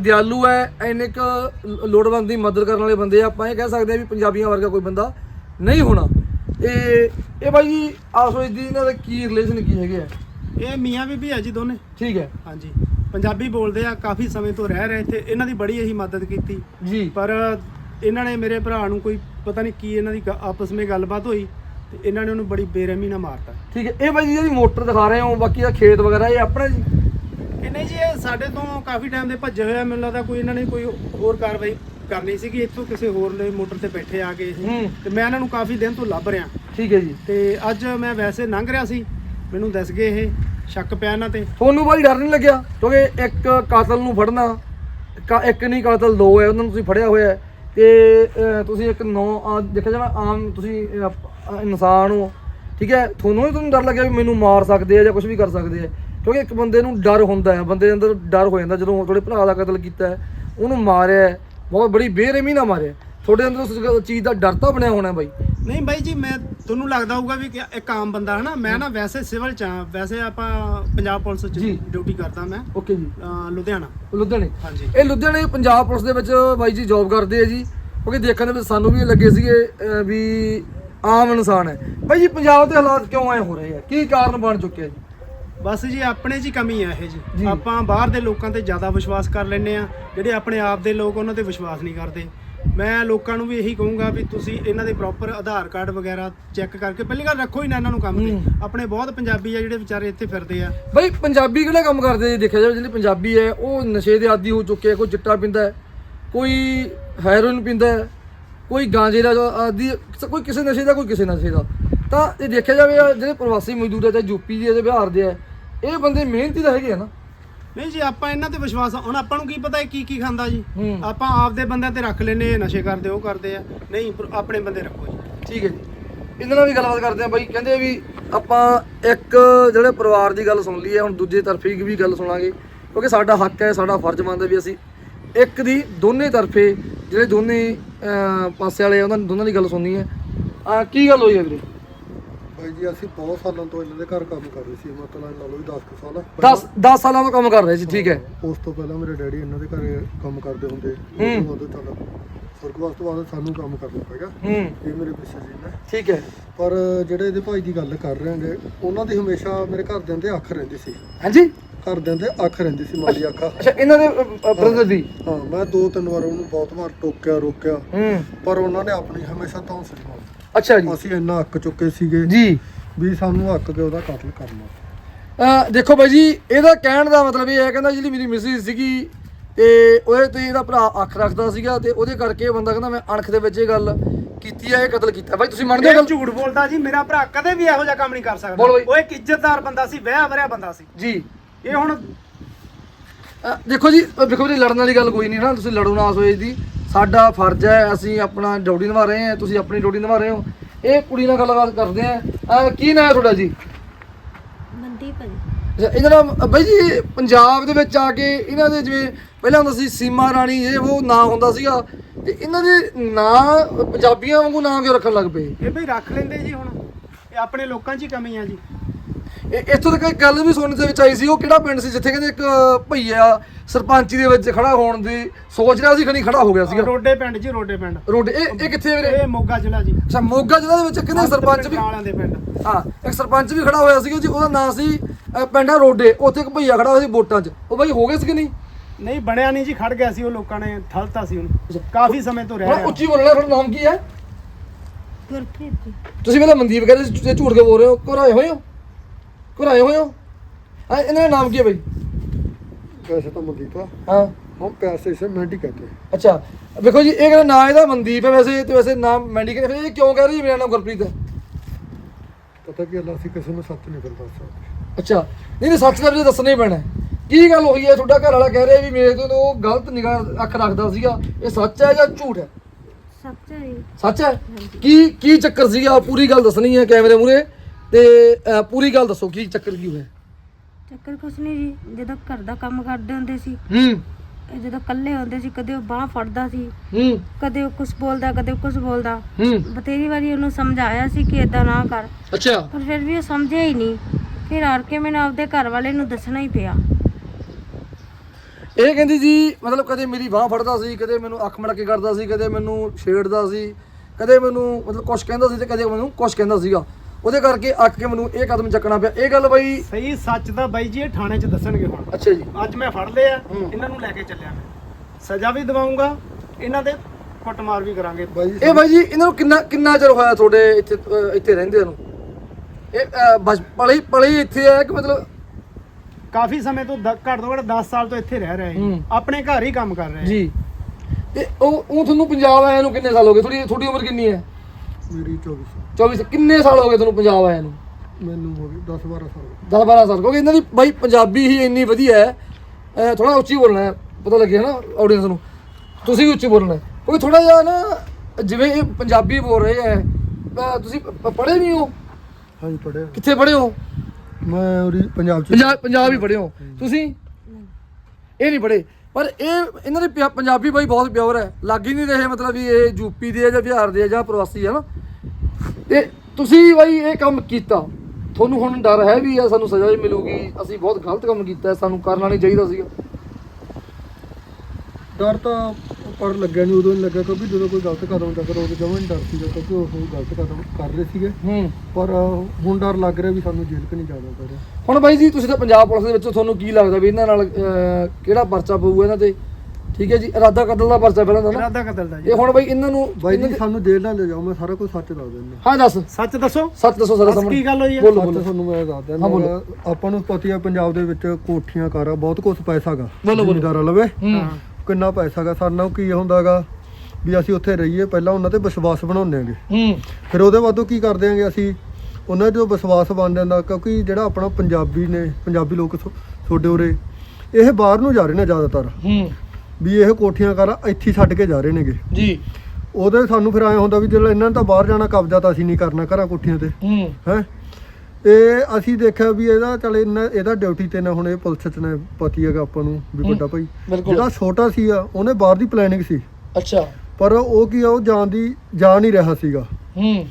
ਦਿਆਲੂ ਹੈ, ਇੰਨੇ ਕੁ ਲੋੜਵੰਦ ਦੀ ਮਦਦ ਕਰਨ ਵਾਲੇ ਬੰਦੇ ਆ। ਆਪਾਂ ਇਹ ਕਹਿ ਸਕਦੇ ਆ ਵੀ ਪੰਜਾਬੀਆਂ ਵਰਗਾ ਕੋਈ ਬੰਦਾ ਨਹੀਂ ਹੋਣਾ। ਇਹ ਇਹ ਬਾਈ ਜੀ ਆਸੋ ਇਸ ਦੀ ਇਹਨਾਂ ਦਾ ਕੀ ਰਿਲੇਸ਼ਨ ਕੀ ਹੈਗੇ ਆ? ਇਹ ਮੀਆਂ ਬੀਬੀ ਆ ਜੀ ਦੋਨੇ। ਠੀਕ ਹੈ। ਹਾਂਜੀ। ਪੰਜਾਬੀ ਬੋਲਦੇ ਆ ਕਾਫੀ ਸਮੇਂ ਤੋਂ ਰਹਿ ਰਹੇ ਇੱਥੇ ਇਹਨਾਂ ਦੀ ਬੜੀ ਇਹੀ ਮਦਦ ਕੀਤੀ। ਜੀ। ਪਰ ਇਹਨਾਂ ਨੇ ਮੇਰੇ ਭਰਾ ਨੂੰ ਕੋਈ ਪਤਾ ਨਹੀਂ ਕੀ ਇਹਨਾਂ ਦੀ ਗ- ਆਪਸ ਵਿੱਚ ਗੱਲਬਾਤ ਹੋਈ ਤੇ ਇਹਨਾਂ ਨੇ ਉਹਨੂੰ ਬੜੀ ਬੇਰਹਿਮੀ ਨਾਲ ਮਾਰਤਾ। ਠੀਕ ਹੈ। ਇਹ ਬਾਈ ਜੀ ਜਿਹੜੀ ਮੋਟਰ ਦਿਖਾ ਰਹੇ ਹੋ ਬਾਕੀ ਦਾ ਖੇਤ ਵਗੈਰਾ ਇਹ ਆਪਣਾ ਜੀ? ਇਹ ਨਹੀਂ ਜੀ ਇਹ ਸਾਡੇ ਤੋਂ ਕਾਫੀ ਟਾਈਮ ਦੇ ਭੱਜੇ ਹੋਏ ਆ ਮੈਨੂੰ ਲੱਗਦਾ ਕੋਈ ਇਹਨਾਂ ਨੇ ਕੋਈ ਹੋਰ ਕਾਰਵਾਈ ਕਰਨੀ ਸੀਗੀ ਇੱਥੋਂ ਕਿਸੇ ਹੋਰ ਨੇ ਮੋਟਰ ਤੇ ਬੈਠੇ ਆ ਕੇ ਇਹ। ਹੂੰ। ਤੇ ਮੈਂ ਇਹਨਾਂ ਨੂੰ ਕਾਫੀ ਦਿਨ ਤੋਂ ਲੱਭ ਰਿਹਾ। ਠੀਕ ਹੈ ਜੀ। ਤੇ ਅੱਜ ਮੈਂ ਵੈਸੇ ਲੰਘ ਰਿਹਾ ਸੀ ਮੈਨੂੰ ਦੱਸ ਗਏ ਇਹ ਸ਼ੱਕ ਪਿਆ ਇਹਨਾਂ ਤੇ। ਤੁਹਾਨੂੰ ਬਾਈ ਡਰ ਨਹੀਂ ਲੱਗਿਆ? ਕਿਉਂਕਿ ਇੱਕ ਕਾਤਲ ਨੂੰ ਫੜਨਾ ਕਾ- ਇੱਕ ਨਹੀਂ ਕਾਤਲ ਦੋ ਹੈ ਉਹਨਾਂ ਨੂੰ ਤੁਸੀਂ ਫੜਿਆ ਹੋਇਆ ਹੈ। ਤੇ ਅਹ, ਤੁਸੀਂ ਇੱਕ ਨੌ ਦੇਖਿਆ ਜਾਵੇ ਆਮ ਤੁਸੀਂ ਅਹ, ਅਹ, ਇਨਸਾਨ ਹੋ। ਠੀਕ ਹੈ? ਤੁਹਾਨੂੰ ਨਹੀਂ ਤੁਹਾਨੂੰ ਡਰ ਲੱਗਿਆ ਵੀ ਮੈਨੂੰ ਮਾਰ ਸਕਦੇ ਆ ਜਾਂ ਕੁਝ ਵੀ ਕਰ ਸਕਦੇ ਆ? ਕਿਉਂਕਿ ਇੱਕ ਬੰਦੇ ਨੂੰ ਡਰ ਹੁੰਦਾ ਹੈ ਬੰਦੇ ਦੇ ਅੰਦਰ ਡਰ ਹੋ ਜਾਂਦਾ ਜਦੋਂ ਤੁਹਾਡੇ ਭਰਾ ਦਾ ਕਤਲ ਕੀਤਾ ਹੈ ਉਹਨੂੰ ਮਾਰਿਆ ਹੈ, ਬਹੁਤ ਬੜੀ ਬੇਰਹਿਮੀ ਨਾਲ ਮਾਰਿਆ। ਤੁਹਾਡੇ ਅੰਦਰ ਉਸ ਚੀਜ਼ ਦਾ ਡਰ ਤਾਂ ਬਣਿਆ ਹੋਣਾ ਬਾਈ। ਨਹੀਂ ਬਾਈ ਜੀ ਮੈਂ ਤੁਹਾਨੂੰ ਲੱਗਦਾ ਹੋਊਗਾ ਵੀ ਕਿ ਇੱਕ ਆਮ ਬੰਦਾ ਹੈ ਨਾ ਮੈਂ ਨਾ ਵੈਸੇ ਸਿਵਲ ਚ ਹਾਂ। ਵੈਸੇ ਆਪਾਂ ਪੰਜਾਬ ਪੁਲਿਸ ਚ ਜੀ। ਡਿਊਟੀ ਕਰਦਾ ਮੈਂ। ਓਕੇ ਜੀ। ਅਹ ਲੁਧਿਆਣਾ। ਲੁਧਿਆਣੇ। ਹਾਂਜੀ। ਇਹ ਲੁਧਿਆਣੇ ਪੰਜਾਬ ਪੁਲਿਸ ਦੇ ਵਿੱਚ ਬਾਈ ਜੀ ਜੌਬ ਕਰਦੇ ਆ ਜੀ। ਕਿਉਂਕਿ ਦੇਖਣ ਦੇ ਵਿੱਚ ਸਾਨੂੰ ਵੀ ਇਹ ਲੱਗੇ ਸੀਗੇ ਅਹ, ਵੀ ਆਮ ਇਨਸਾਨ ਹੈ। ਬਾਈ ਜੀ ਪੰਜਾਬ ਦੇ ਹਾਲਾਤ ਕਿਉਂ ਐ ਹੋ ਰਹੇ ਆ? ਕੀ ਕਾਰਨ ਬਣ ਚੁੱਕਿਆ ਜੀ? ਬਸ ਜੀ ਆਪਣੇ 'ਚ ਹੀ ਕਮੀ ਆ ਇਹ ਜੀ। ਆਪਾਂ ਬਾਹਰ ਦੇ ਲੋਕਾਂ ਤੇ ਜ਼ਿਆਦਾ ਵਿਸ਼ਵਾਸ ਕਰ ਲੈਂਦੇ ਆ ਜਿਹੜੇ ਆਪਣੇ ਆਪ ਦੇ ਲੋਕ ਉਹਨਾਂ ਤੇ ਵਿਸ਼ਵਾਸ ਨਹੀਂ ਕਰਦੇ। ਮੈਂ ਲੋਕਾਂ ਨੂੰ ਵੀ ਇਹੀ ਕਹੂੰਗਾ ਵੀ ਤੁਸੀਂ ਇਹਨਾਂ ਦੇ ਪ੍ਰੋਪਰ ਆਧਾਰ ਕਾਰਡ ਵਗੈਰਾ ਚੈੱਕ ਕਰਕੇ ਪਹਿਲੀ ਗੱਲ ਰੱਖੋ ਹੀ ਨਾ ਇਹਨਾਂ ਨੂੰ ਕੰਮ ਤੇ ਹੂੰ। ਆਪਣੇ ਬਹੁਤ ਪੰਜਾਬੀ ਆ ਜਿਹੜੇ ਵਿਚਾਰੇ ਇੱਥੇ ਫਿਰਦੇ ਆ। ਬਾਈ ਪੰਜਾਬੀ ਕਿਹੜਾ ਕੰਮ ਕਰਦੇ ਜੀ? ਦੇਖਿਆ ਜਾਵੇ ਜਿਹੜੇ ਪੰਜਾਬੀ ਹੈ ਉਹ ਨਸ਼ੇ ਦੇ ਆਦੀ ਹੋ ਚੁੱਕੇ ਆ ਕੋਈ ਚਿੱਟਾ ਪੀਂਦਾ ਹੈ ਕੋਈ ਹੈਰੋਇਨ ਪੀਂਦਾ ਹੈ ਕੋਈ ਗਾਂਜੇ ਦਾ ਆਦੀ ਕੋਈ ਕਿਸੇ ਨਸ਼ੇ ਦਾ ਕੋਈ ਕਿਸੇ ਨਸ਼ੇ ਦਾ। ਤਾਂ ਇਹ ਦੇਖਿਆ ਜਾਵੇ ਜਿਹੜੇ ਪ੍ਰਵਾਸੀ ਮਜ਼ਦੂਰ ਆ ਚਾਹੇ ਯੂਪੀ ਦੇ ਜਾਂ ਬਿਹਾਰ ਦੇ ਆ ਇਹ ਬੰਦੇ ਮਿਹਨਤੀ ਤਾਂ ਹੈਗੇ ਆ ਨਾ। ਨਹੀਂ ਜੀ ਆਪਾਂ ਇਹਨਾਂ ਤੇ ਵਿਸ਼ਵਾਸ ਆ। ਹੁਣ ਆਪਾਂ ਨੂੰ ਕੀ ਪਤਾ ਇਹ ਕੀ ਕੀ ਖਾਂਦਾ ਜੀ? ਹੂੰ। ਆਪਾਂ ਆਪਦੇ ਬੰਦਿਆਂ ਤੇ ਰੱਖ ਲੈਨੇ ਇਹ ਨਸ਼ੇ ਕਰਦੇ ਉਹ ਕਰਦੇ ਆ। ਨਹੀਂ ਪਰ ਆਪਣੇ ਬੰਦੇ ਰੱਖੋ ਜੀ। ਠੀਕ ਹੈ ਜੀ। ਇਹਨਾਂ ਨਾਲ ਵੀ ਗੱਲਬਾਤ ਕਰਦੇ ਆ ਬਾਈ। ਕਹਿੰਦੇ ਵੀ ਆਪਾਂ ਇੱਕ ਜਿਹੜੇ ਪਰਿਵਾਰ ਦੀ ਗੱਲ ਸੁਣ ਲਈ ਹੈ ਹੁਣ ਦੂਜੇ ਤਰਫੀ ਵੀ ਗੱਲ ਸੁਣਾਂਗੇ। ਕਿਉਂਕਿ ਸਾਡਾ ਹੱਕ ਹੈ ਸਾਡਾ ਫਰਜ਼ ਬਣਦਾ ਵੀ ਅਸੀਂ ਇੱਕ ਦੀ ਦੋਨੇ ਤਰਫੇ ਜਿਹੜੇ ਦੋਨੇ ਅਹ, ਪਾਸੇ ਵਾਲੇ ਆ, ਉਹਨਾਂ ਦੋਨਾਂ ਦੀ ਗੱਲ ਸੁਣਨੀ ਹੈ। ਆ ਕੀ ਗੱਲ ਹੋਈ ਹੈ ਵੀਰੇ? ਬਾਈ ਜੀ ਅਸੀਂ ਬਹੁਤ ਸਾਲਾਂ ਤੋਂ ਇਹਨਾਂ ਦੇ ਘਰ ਕੰਮ ਕਰ ਰਹੇ ਸੀ ਮਤਲਬ ਲਾ ਲਓ ਵੀ 10 ਕੁ ਸਾਲ 10 10 ਸਾਲਾਂ ਤੋਂ ਕੰਮ ਕਰ ਰਹੇ ਸੀ ਠੀਕ ਹੈ। ਉਸ ਤੋਂ ਪਹਿਲਾਂ ਮੇਰੇ ਡੈਡੀ ਇਹਨਾਂ ਦੇ ਘਰੇ ਕੰਮ ਕਰਦੇ ਹੁੰਦੇ ਹੂੰ। ਉਸ ਤੋਂ ਬਾਅਦ ਚੱਲ ਸੁਰਗਵਾਸ ਤੋਂ ਬਾਅਦ ਸਾਨੂੰ ਕੰਮ ਕਰਨਾ ਪੈਗਾ ਹੂੰ। ਇਹ ਮੇਰੇ ਪਿੱਛੇ ਜੀ ਨੇ ਠੀਕ ਹੈ। ਪਰ ਜਿਹੜੇ ਇਹਦੇ ਭਾਈ ਦੀ ਗੱਲ ਕਰ ਰਹੇ ਹਾਂਗੇ ਉਹਨਾਂ ਦੀ ਹਮੇਸ਼ਾ ਮੇਰੇ ਘਰਦਿਆਂ ਤੇ ਅੱਖ ਰਹਿੰਦੀ ਸੀ। ਹਾਂਜੀ? ਘਰਦਿਆਂ ਤੇ ਅੱਖ ਰਹਿੰਦੀ ਸੀ ਮਾਲੀ ਅੱਖ। ਅੱਛਾ ਇਹਨਾਂ ਦੇ ਬ੍ਰਦਰ ਦੀ? ਹਾਂ ਮੈਂ ਦੋ ਤਿੰਨ ਵਾਰ ਉਹਨੂੰ ਬਹੁਤ ਵਾਰ ਟੋਕਿਆ ਰੋਕਿਆ। ਹੂੰ। ਪਰ ਉਹਨਾਂ ਨੇ ਆਪਣੀ ਹਮੇਸ਼ਾ ਤਾਂ ਸੀ ਅੱਛਾ ਜੀ। ਅਸੀਂ ਇੰਨਾ ਅੱਕ ਚੁੱਕੇ ਸੀਗੇ ਜੀ। ਵੀ ਸਾਨੂੰ ਅੱਕ ਕੇ ਉਹਦਾ ਕਤਲ ਕਰਨਾ। ਦੇਖੋ ਬਾਈ ਜੀ ਇਹਦਾ ਕਹਿਣ ਦਾ ਮਤਲਬ ਇਹ ਹੈ ਕਹਿੰਦਾ ਜਿਹੜੀ ਮੇਰੀ ਮਿਸਿਸ ਸੀਗੀ ਤੇ ਉਹਦੇ ਤੇ ਇਹਦਾ ਭਰਾ ਅੱਖ ਰੱਖਦਾ ਸੀਗਾ ਤੇ ਉਹਦੇ ਕਰਕੇ ਇਹ ਬੰਦਾ ਕਹਿੰਦਾ ਮੈਂ ਅਣਖ ਦੇ ਵਿੱਚ ਇਹ ਗੱਲ ਕੀਤੀ ਆ ਇਹ ਕਤਲ ਕੀਤਾ। ਬਾਈ ਤੁਸੀਂ ਮੰਨਦੇ ਹੋ ਗੱਲ? ਝੂਠ ਬੋਲਦਾ ਜੀ ਮੇਰਾ ਭਰਾ ਕਦੇ ਵੀ ਇਹੋ ਜਿਹਾ ਕੰਮ ਨਹੀਂ ਕਰ ਸਕਦਾ। ਉਹ ਇੱਕ ਇੱਜ਼ਤਦਾਰ ਬੰਦਾ ਸੀ ਵਿਆਹ ਵਰਿਆ ਬੰਦਾ ਸੀ। ਜੀ। ਇਹ ਹੁਣ ਦੇਖੋ ਜੀ ਦੇਖੋ ਜੀ ਲੜਨ ਵਾਲੀ ਗੱਲ ਕੋਈ ਨਹੀਂ ਨਾ ਤੁਸੀਂ ਲੜੋ ਨਾ ਸੋਏ ਦੀ। ਸਾਡਾ ਫਰਜ਼ ਹੈ ਅਸੀਂ ਆਪਣਾ ਡਿਊਟੀ ਨਿਭਾ ਰਹੇ ਹਾਂ ਤੁਸੀਂ ਆਪਣੀ ਡਿਊਟੀ ਨਿਭਾ ਰਹੇ ਹੋ। ਇਹ ਕੁੜੀ ਨਾਲ ਗੱਲਬਾਤ ਕਰਦੇ ਆ ਕੀ ਨਾਂ ਹੈ ਤੁਹਾਡਾ ਜੀ? ਮਨਦੀਪ ਜੀ। ਅੱਛਾ ਇਹਨਾਂ ਦਾ ਬਾਈ ਜੀ ਪੰਜਾਬ ਦੇ ਵਿੱਚ ਆ ਕੇ ਇਹਨਾਂ ਦੇ ਜਿਵੇਂ ਪਹਿਲਾਂ ਹੁੰਦਾ ਸੀ ਸੀਮਾ ਰਾਣੀ ਇਹ ਉਹ ਨਾਂ ਹੁੰਦਾ ਸੀਗਾ। ਤੇ ਇਹਨਾਂ ਦੇ ਨਾਂ ਪੰਜਾਬੀਆਂ ਵਾਂਗੂ ਨਾਂ ਕਿਉਂ ਰੱਖਣ ਲੱਗ ਪਏ? ਇਹ ਬਈ ਰੱਖ ਲੈਂਦੇ ਜੀ ਹੁਣ। ਇਹ ਆਪਣੇ ਲੋਕਾਂ 'ਚ ਹੀ ਕਮੀ ਆ ਜੀ। ਇਹ ਇੱਥੋਂ ਤੱਕ ਇੱਕ ਗੱਲ ਵੀ ਸੁਣਨ ਦੇ ਵਿੱਚ ਆਈ ਸੀ ਉਹ ਕਿਹੜਾ ਪਿੰਡ ਸੀ ਜਿੱਥੇ ਕਹਿੰਦੇ ਇੱਕ ਭਈਆ ਸਰਪੰਚੀ ਦੇ ਵਿੱਚ ਖੜਾ ਹੋਣ ਦੀ ਸੋਚ ਰਿਹਾ ਸੀ ਖਣੀ ਖੜਾ ਹੋ ਗਿਆ ਸੀਗਾ। ਰੋਡੇ ਪਿੰਡ ਜੀ ਰੋਡੇ ਪਿੰਡ। ਰੋਡ ਇਹ ਇਹ ਕਿੱਥੇ ਹੈ ਵੀਰੇ? ਇਹ ਮੋਗਾ ਜ਼ਿਲ੍ਹਾ ਜੀ। ਅੱਛਾ ਮੋਗਾ ਜ਼ਿਲ੍ਹਾ ਦੇ ਵਿੱਚ ਕਹਿੰਦੇ ਸਰਪੰਚ ਵੀ ਵਾਲਿਆਂ ਦੇ ਪਿੰਡ ਹਾਂ ਇੱਕ ਸਰਪੰਚ ਵੀ ਖੜਾ ਹੋਇਆ ਸੀਗਾ ਜੀ ਉਹਦਾ ਨਾਂ ਸੀ ਅ, ਪਿੰਡ ਆ ਰੋਡੇ ਉੱਥੇ ਇੱਕ ਭਈਆ ਖੜਾ ਹੋਇਆ ਸੀ ਵੋਟਾਂ 'ਚ। ਉਹ ਬਾਈ ਹੋ ਗਏ ਸੀ ਕਿ ਨਹੀਂ? ਨਹੀਂ ਬਣਿਆ ਨਹੀਂ ਜੀ ਖੜ ਗਿਆ ਸੀ ਉਹ ਲੋਕਾਂ ਨੇ ਥਲਤਾ ਸੀ ਉਹਨੂੰ। ਕਾਫੀ ਸਮੇਂ ਤੋਂ ਰਹਿ ਹੁਣ ਰਿਹਾ। ਉੱਚੀ ਬੋਲਣਾ ਤੁਹਾਡਾ ਨਾਮ ਕੀ ਹੈ? ਗੁਰਪ੍ਰੀਤ ਜੀ। ਤੁਸੀਂ ਪਹਿਲਾਂ ਮਨਦੀਪ ਕਹਿੰਦੇ ਸੀ ਝੂਠ ਕੇ ਬੋਲ ਰਹੇ ਹੋ? ਘਰਾਏ ਹੋਏ ਹੋ? ਘਰਾਏ ਹੋਏ ਹੋ? ਆ ਇਹਨਾਂ ਦਾ ਨਾਮ ਕੀ ਹੈ ਬਈ? ਵੈਸੇ ਤਾਂ ਮਨਦੀਪ ਆ। ਹਾਂ। ਹਮ ਪੈਸੇ ਸੇ ਮੈਂਡੀ ਕਹਤੇ हैं। ਅੱਛਾ ਵੇਖੋ ਜੀ ਇਹ ਕਹਿੰਦਾ ਨਾਂ ਇਹਦਾ ਮਨਦੀਪ ਹੈ ਵੈਸੇ ਤੇ ਵੈਸੇ ਨਾਮ ਮੈਂਡੀ ਕਹਿੰਦੇ ਫਿਰ ਇਹ ਕਿਉਂ ਕਹਿ ਰਹੀ ਮੇਰਾ ਨਾਮ ਗੁਰਪ੍ਰੀਤ ਹੈ? ਪਤਾ ਕੀ ਅੱਲਾ ਸੀ ਕਿਸੇ ਨੂੰ ਸੱਚ ਨਹੀਂ ਕਰਦਾ ਸਕਦਾ। ਅੱਛਾ ਨਹੀਂ ਨਹੀਂ ਸੱਚ ਤਾਂ ਵੀ ਦੱਸਣਾ ਹੀ ਪੈਣਾ ਹੈ। ਕੀ ਗੱਲ ਹੋਈ ਹੈ? ਤੁਹਾਡਾ ਘਰ ਵਾਲਾ ਕਹਿ ਰਿਹਾ ਵੀ ਮੇਰੇ ਤੋਂ ਉਹ ਗਲਤ ਨਿਗਾਹ ਅੱਖ ਰੱਖਦਾ ਸੀਗਾ। ਇਹ ਸੱਚ ਹੈ ਜਾਂ ਝੂਠ ਹੈ? ਸੱਚ ਹੈ ਜੀ। ਸੱਚ ਹੈ? ਕੀ ਕੀ ਚੱਕਰ ਸੀਗਾ? ਪੂਰੀ ਗੱਲ ਦੱਸਣੀ ਹੈ ਕੈਮਰੇ ਮੂਰੇ ਤੇ ਅਹ, ਪੂਰੀ ਗੱਲ ਦੱਸੋ ਕੀ ਚੱਕਰ ਕੀ ਹੋਇਆ? ਚੱਕਰ ਕੁਛ ਨਹੀਂ ਜੀ ਜਦੋਂ ਘਰ ਦਾ ਕੰਮ ਕਰਦੇ ਹੁੰਦੇ ਸੀ ਹੂੰ। ਇਹ ਜਦੋਂ ਇਕੱਲੇ ਹੁੰਦੇ ਸੀ ਕਦੇ ਉਹ ਬਾਹ ਫੜਦਾ ਸੀ ਹੂੰ। ਕਦੇ ਉਹ ਕੁਛ ਬੋਲਦਾ ਕਦੇ ਕੁਛ ਬੋਲਦਾ। ਹੂੰ। ਬਤੇਰੀ ਵਾਰੀ ਉਹਨੂੰ ਸਮਝਾਇਆ ਸੀ ਕਿ ਇਦਾਂ ਨਾ ਕਰ। ਅੱਛਾ। ਪਰ ਫਿਰ ਵੀ ਉਹ ਸਮਝਿਆ ਹੀ ਨਹੀਂ। ਫਿਰ ਹਾਰ ਕੇ ਮੈਨੂੰ ਆਪਦੇ ਘਰ ਵਾਲੇ ਨੂੰ ਦੱਸਣਾ ਹੀ ਪਿਆ। ਇਹ ਕਹਿੰਦੀ ਜੀ ਮਤਲਬ ਕਦੇ ਮੇਰੀ ਬਾਹ ਫੜਦਾ ਸੀ ਕਦੇ ਮੈਨੂੰ ਅੱਖ ਮੜ ਕੇ ਕਰਦਾ ਸੀ ਕਦੇ ਮੈਨੂੰ ਛੇੜਦਾ ਸੀ ਕਦੇ ਮੈਨੂੰ ਮਤਲਬ ਕੁਛ ਕਹਿੰਦਾ ਸੀ ਤੇ ਕਦੇ ਮੈਨੂੰ ਕੁਛ ਕਹਿੰਦਾ ਸੀਗਾ। ਉਹਦੇ ਕਰਕੇ ਅੱਕ ਕੇ ਮੈਨੂੰ ਇਹ ਕਦਮ ਚੱਕਣਾ ਪਿਆ। ਇਹ ਗੱਲ ਬਈ ਸਹੀ ਸੱਚ ਦਾ ਬਾਈ ਜੀ ਇਹ ਥਾਣੇ 'ਚ ਦੱਸਣਗੇ ਹੁਣ। ਅੱਛਾ ਜੀ। ਅੱਜ ਮੈਂ ਫੜ ਲਿਆ ਹੂੰ। ਇਹਨਾਂ ਨੂੰ ਲੈ ਕੇ ਚੱਲਿਆ ਮੈਂ। ਸਜ਼ਾ ਵੀ ਦਿਵਾਉਂਗਾ ਇਹਨਾਂ ਦੇ ਕੁੱਟਮਾਰ ਵੀ ਕਰਾਂਗੇ। ਬਾਈ ਇਹ ਬਾਈ ਜੀ ਇਹਨਾਂ ਨੂੰ ਕਿੰਨਾ ਕਿੰਨਾ ਚਿਰ ਹੋਇਆ ਤੁਹਾਡੇ ਇੱਥੇ ਅਹ, ਇੱਥੇ ਰਹਿੰਦੇ ਨੂੰ? ਇਹ ਅਹ, ਬਸ ਪਲੀ ਪਲੀ ਇੱਥੇ ਹੈ ਕਿ ਮਤਲਬ ਕਾਫੀ ਸਮੇਂ ਤੋਂ ਦ- ਘੱਟ ਤੋਂ ਘੱਟ 10 ਸਾਲ ਤੋਂ ਇੱਥੇ ਰਹਿ ਰਹੇ ਹੂੰ। ਆਪਣੇ ਘਰ ਹੀ ਕੰਮ ਕਰ ਰਹੇ ਜੀ। ਤੇ ਉਹ ਉਹ ਤੁਹਾਨੂੰ ਪੰਜਾਬ ਆਇਆ ਨੂੰ ਕਿੰਨੇ ਸਾਲ ਹੋ ਗਏ? ਤੁਹਾਡੀ ਤੁਹਾਡੀ ਉਮਰ ਕਿੰਨੀ ਹੈ? ਮੇਰੀ 24 24 ਕਿੰਨੇ ਸਾਲ ਹੋ ਗਏ ਤੁਹਾਨੂੰ ਪੰਜਾਬ ਆਇਆ ਨੂੰ? ਮੈਨੂੰ ਹੋ ਗਈ 10 12 ਸਾਲ 10 12 ਸਾਲ। ਕਿਉਂਕਿ ਇਹਨਾਂ ਦੀ ਬਾਈ ਪੰਜਾਬੀ ਹੀ ਇੰਨੀ ਵਧੀਆ ਹੈ। ਥੋੜਾ ਉੱਚੀ ਬੋਲਣਾ ਹੈ। ਪਤਾ ਲੱਗੇ ਨਾ ਆਡੀਅנס ਨੂੰ। ਤੁਸੀਂ ਵੀ ਉੱਚੀ ਬੋਲਣਾ ਕਿਉਂਕਿ ਥੋੜਾ ਜਿਹਾ ਨਾ ਜਿਵੇਂ ਇਹ ਪੰਜਾਬੀ ਬੋਲ ਰਹੇ ਹੈ ਤੁਸੀਂ ਪੜ੍ਹੇ ਵੀ ਹੋ? ਹਾਂਜੀ ਪੜਿਆ ਕਿੱਥੇ ਪੜ੍ਹੇ ਹੋ? ਮੈਂ ਉਰੀ ਪੰਜਾਬ ਚ ਪੰਜਾਬ ਪੰਜਾਬ ਹੀ ਪੜ੍ਹੇ ਹੋ। ਤੁਸੀਂ? ਇਹ ਨਹੀਂ ਪੜ੍ਹੇ। ਪਰ ਇਹ ਇਹਨਾਂ ਦੇ ਪਿਆ- ਪੰਜਾਬੀ ਬਾਈ ਬਹੁਤ ਪਿਓਰ ਹੈ। ਲੱਗ ਹੀ ਨਹੀਂ ਰਹੇ ਮਤਲਬ ਵੀ ਇਹ ਯੂਪੀ ਦੇ ਆ ਜਾਂ ਬਿਹਾਰ ਦੇ ਆ ਜਾਂ ਪ੍ਰਵਾਸੀ ਹੈ ਨਾ। ਤੇ ਤੁਸੀਂ ਬਾਈ ਇਹ ਕੰਮ ਕੀਤਾ। ਤੁਹਾਨੂੰ ਹੁਣ ਡਰ ਹੈ ਵੀ ਆ, ਸਾਨੂੰ ਸਜ਼ਾ ਵੀ ਮਿਲੂਗੀ। ਅਸੀਂ ਬਹੁਤ ਗਲਤ ਕੰਮ ਕੀਤਾ ਹੈ ਸਾਨੂੰ ਕਰਨਾ ਨਹੀਂ ਚਾਹੀਦਾ ਸੀਗਾ। ਡਰ ਤਾਂ ਪਰ ਲੱਗਿਆ ਨਹੀਂ ਉਦੋਂ ਨਹੀਂ ਲੱਗਿਆ ਕਿਉਂਕਿ ਜਦੋਂ ਕੋਈ ਗਲਤ ਕਦਮ ਚੱਕਦਾ ਉਦੋਂ ਜਮਾਂ ਨਹੀਂ ਡਰ ਸੀਗਾ ਕਿਉਂਕਿ ਉਹ ਗਲਤ ਕਦਮ ਕਰ ਰਹੇ ਸੀਗੇ। ਹੂੰ। ਪਰ ਹੁਣ ਡਰ ਲੱਗ ਰਿਹਾ ਵੀ ਸਾਨੂੰ ਜੇਲ੍ਹ ਕਿ ਨਹੀਂ ਜਾਣਾ ਪੈ ਰਿਹਾ। ਹੁਣ ਬਾਈ ਜੀ ਤੁਸੀਂ ਤਾਂ ਪੰਜਾਬ ਪੁਲਿਸ ਦੇ ਵਿੱਚ ਤੁਹਾਨੂੰ ਕੀ ਲੱਗਦਾ ਵੀ ਇਹਨਾਂ ਨਾਲ ਅਹ, ਕਿਹੜਾ ਪਰਚਾ ਪਊਗਾ ਇਹਨਾਂ ਤੇ? ਠੀਕ ਹੈ ਜੀ ਇਰਾਦਾ ਕਤਲ ਦਾ ਪਰਚਾ ਪਹਿਲਾਂ ਦਾ ਨਾ ਇਰਾਦਾ ਕਤਲ ਦਾ ਜੀ। ਇਹ ਹੁਣ ਬਾਈ ਇਹਨਾਂ ਨੂੰ ਬਾਈ ਜੀ ਸਾਨੂੰ ਜੇਲ੍ਹ ਨਾਲ ਲੈ ਜਾਓ ਮੈਂ ਸਾਰਾ ਕੁਝ ਸੱਚ ਦੱਸ ਦਿੰਦਾ। ਹਾਂ ਦੱਸ। ਸੱਚ ਦੱਸੋ। ਸੱਚ ਦੱਸੋ ਸਾਰਾ ਸਾਹਮਣੇ। ਕੀ ਗੱਲ ਹੋਈ ਹੈ? ਬੋਲੋ ਸੱਚ ਬੋਲੋ। ਤੁਹਾਨੂੰ ਮੈਂ ਦੱਸ ਹਾਂ, ਦਿੰਦਾ ਬੋਲੋ। ਆਪਾਂ ਨੂੰ ਪਤਾ ਹੀ ਆ ਪੰਜਾਬ ਦੇ ਵਿੱਚ ਕੋਠੀਆਂ ਕਾਰਾਂ ਬਹੁਤ ਕੁਝ ਪੈਸਾ ਗਾ ਬੋਲੋ, ਬੋਲੋ। ਜ਼ਿਮੀਂਦਾਰਾਂ ਲਵੇ। ਹੂੰ। ਕਿੰਨਾ ਪੈਸਾ ਗਾ ਸਾਨੂੰ ਕੀ ਹੁੰਦਾਗਾ ਵੀ ਅਸੀਂ ਉੱਥੇ ਰਹੀਏ ਪਹਿਲਾਂ ਉਹਨਾਂ ਤੇ ਵਿਸ਼ਵਾਸ ਬਣਾਉਂਦੇ ਆਂਗੇ। ਹੂੰ। ਫਿਰ ਉਹਦੇ ਬਾਅਦ ਉਹ ਕੀ ਕਰਦੇ ਆਂਗੇ ਅਸੀਂ? ਉਹਨਾਂ ਦੇ ਵਿਸ਼ਵਾਸ ਬਣ ਜਾਂਦਾ ਕਿਉਂਕਿ ਜਿਹੜਾ ਆਪਣਾ ਪੰਜਾਬੀ ਨੇ ਪੰਜਾਬੀ ਲੋਕ ਤੁਹਾਡੇ ਉਰੇ ਇਹ ਬਾਹਰ ਨੂੰ ਜਾ ਰਹੇ ਨੇ ਜ਼ਿਆਦਾਤਰ। ਹੂੰ। ਵੀ ਇਹ ਕੋਠੀਆਂ ਕਾਰਾਂ ਇੱਥੇ ਛੱਡ ਕੇ ਜਾ ਰਹੇ ਨੇਗੇ। ਜੀ। ਉਹਦੇ ਸਾਨੂੰ ਫਿਰ ਐਂ ਹੁੰਦਾ ਵੀ ਜਦੋਂ ਇਹਨਾਂ ਨੇ ਤਾਂ ਬਾਹਰ ਜਾਣਾ ਕਬਜ਼ਾ ਤਾਂ ਅਸੀਂ ਨਹੀਂ ਕਰਨਾ ਘਰਾਂ ਕੋਠੀਆਂ ਤੇ। ਹੂੰ। ਹੈ? ਇਹ ਅਸੀਂ ਦੇਖਿਆ ਵੀ ਇਹਦਾ ਚਲ ਇਹਨਾਂ ਇਹਦਾ ਡਿਊਟੀ ਤੇ ਨਾ ਹੁਣ ਇਹ ਪੁਲਿਸ ਚ ਨੇ ਪਤੀ ਹੈਗਾ ਆਪਾਂ ਨੂੰ ਵੀ ਵੱਡਾ ਭਾਈ। ਬਿਲਕੁਲ। ਜਿਹੜਾ ਛੋਟਾ ਸੀ ਆ ਉਹਨੇ ਬਾਹਰ ਦੀ ਪਲੈਨਿੰਗ ਸੀ। ਅੱਛਾ। ਪਰ ਉਹ ਕੀ ਆ ਉਹ ਜਾਣ ਦੀ ਜਾ ਨਹੀਂ ਰਿਹਾ ਸੀਗਾ। ਹੂੰ।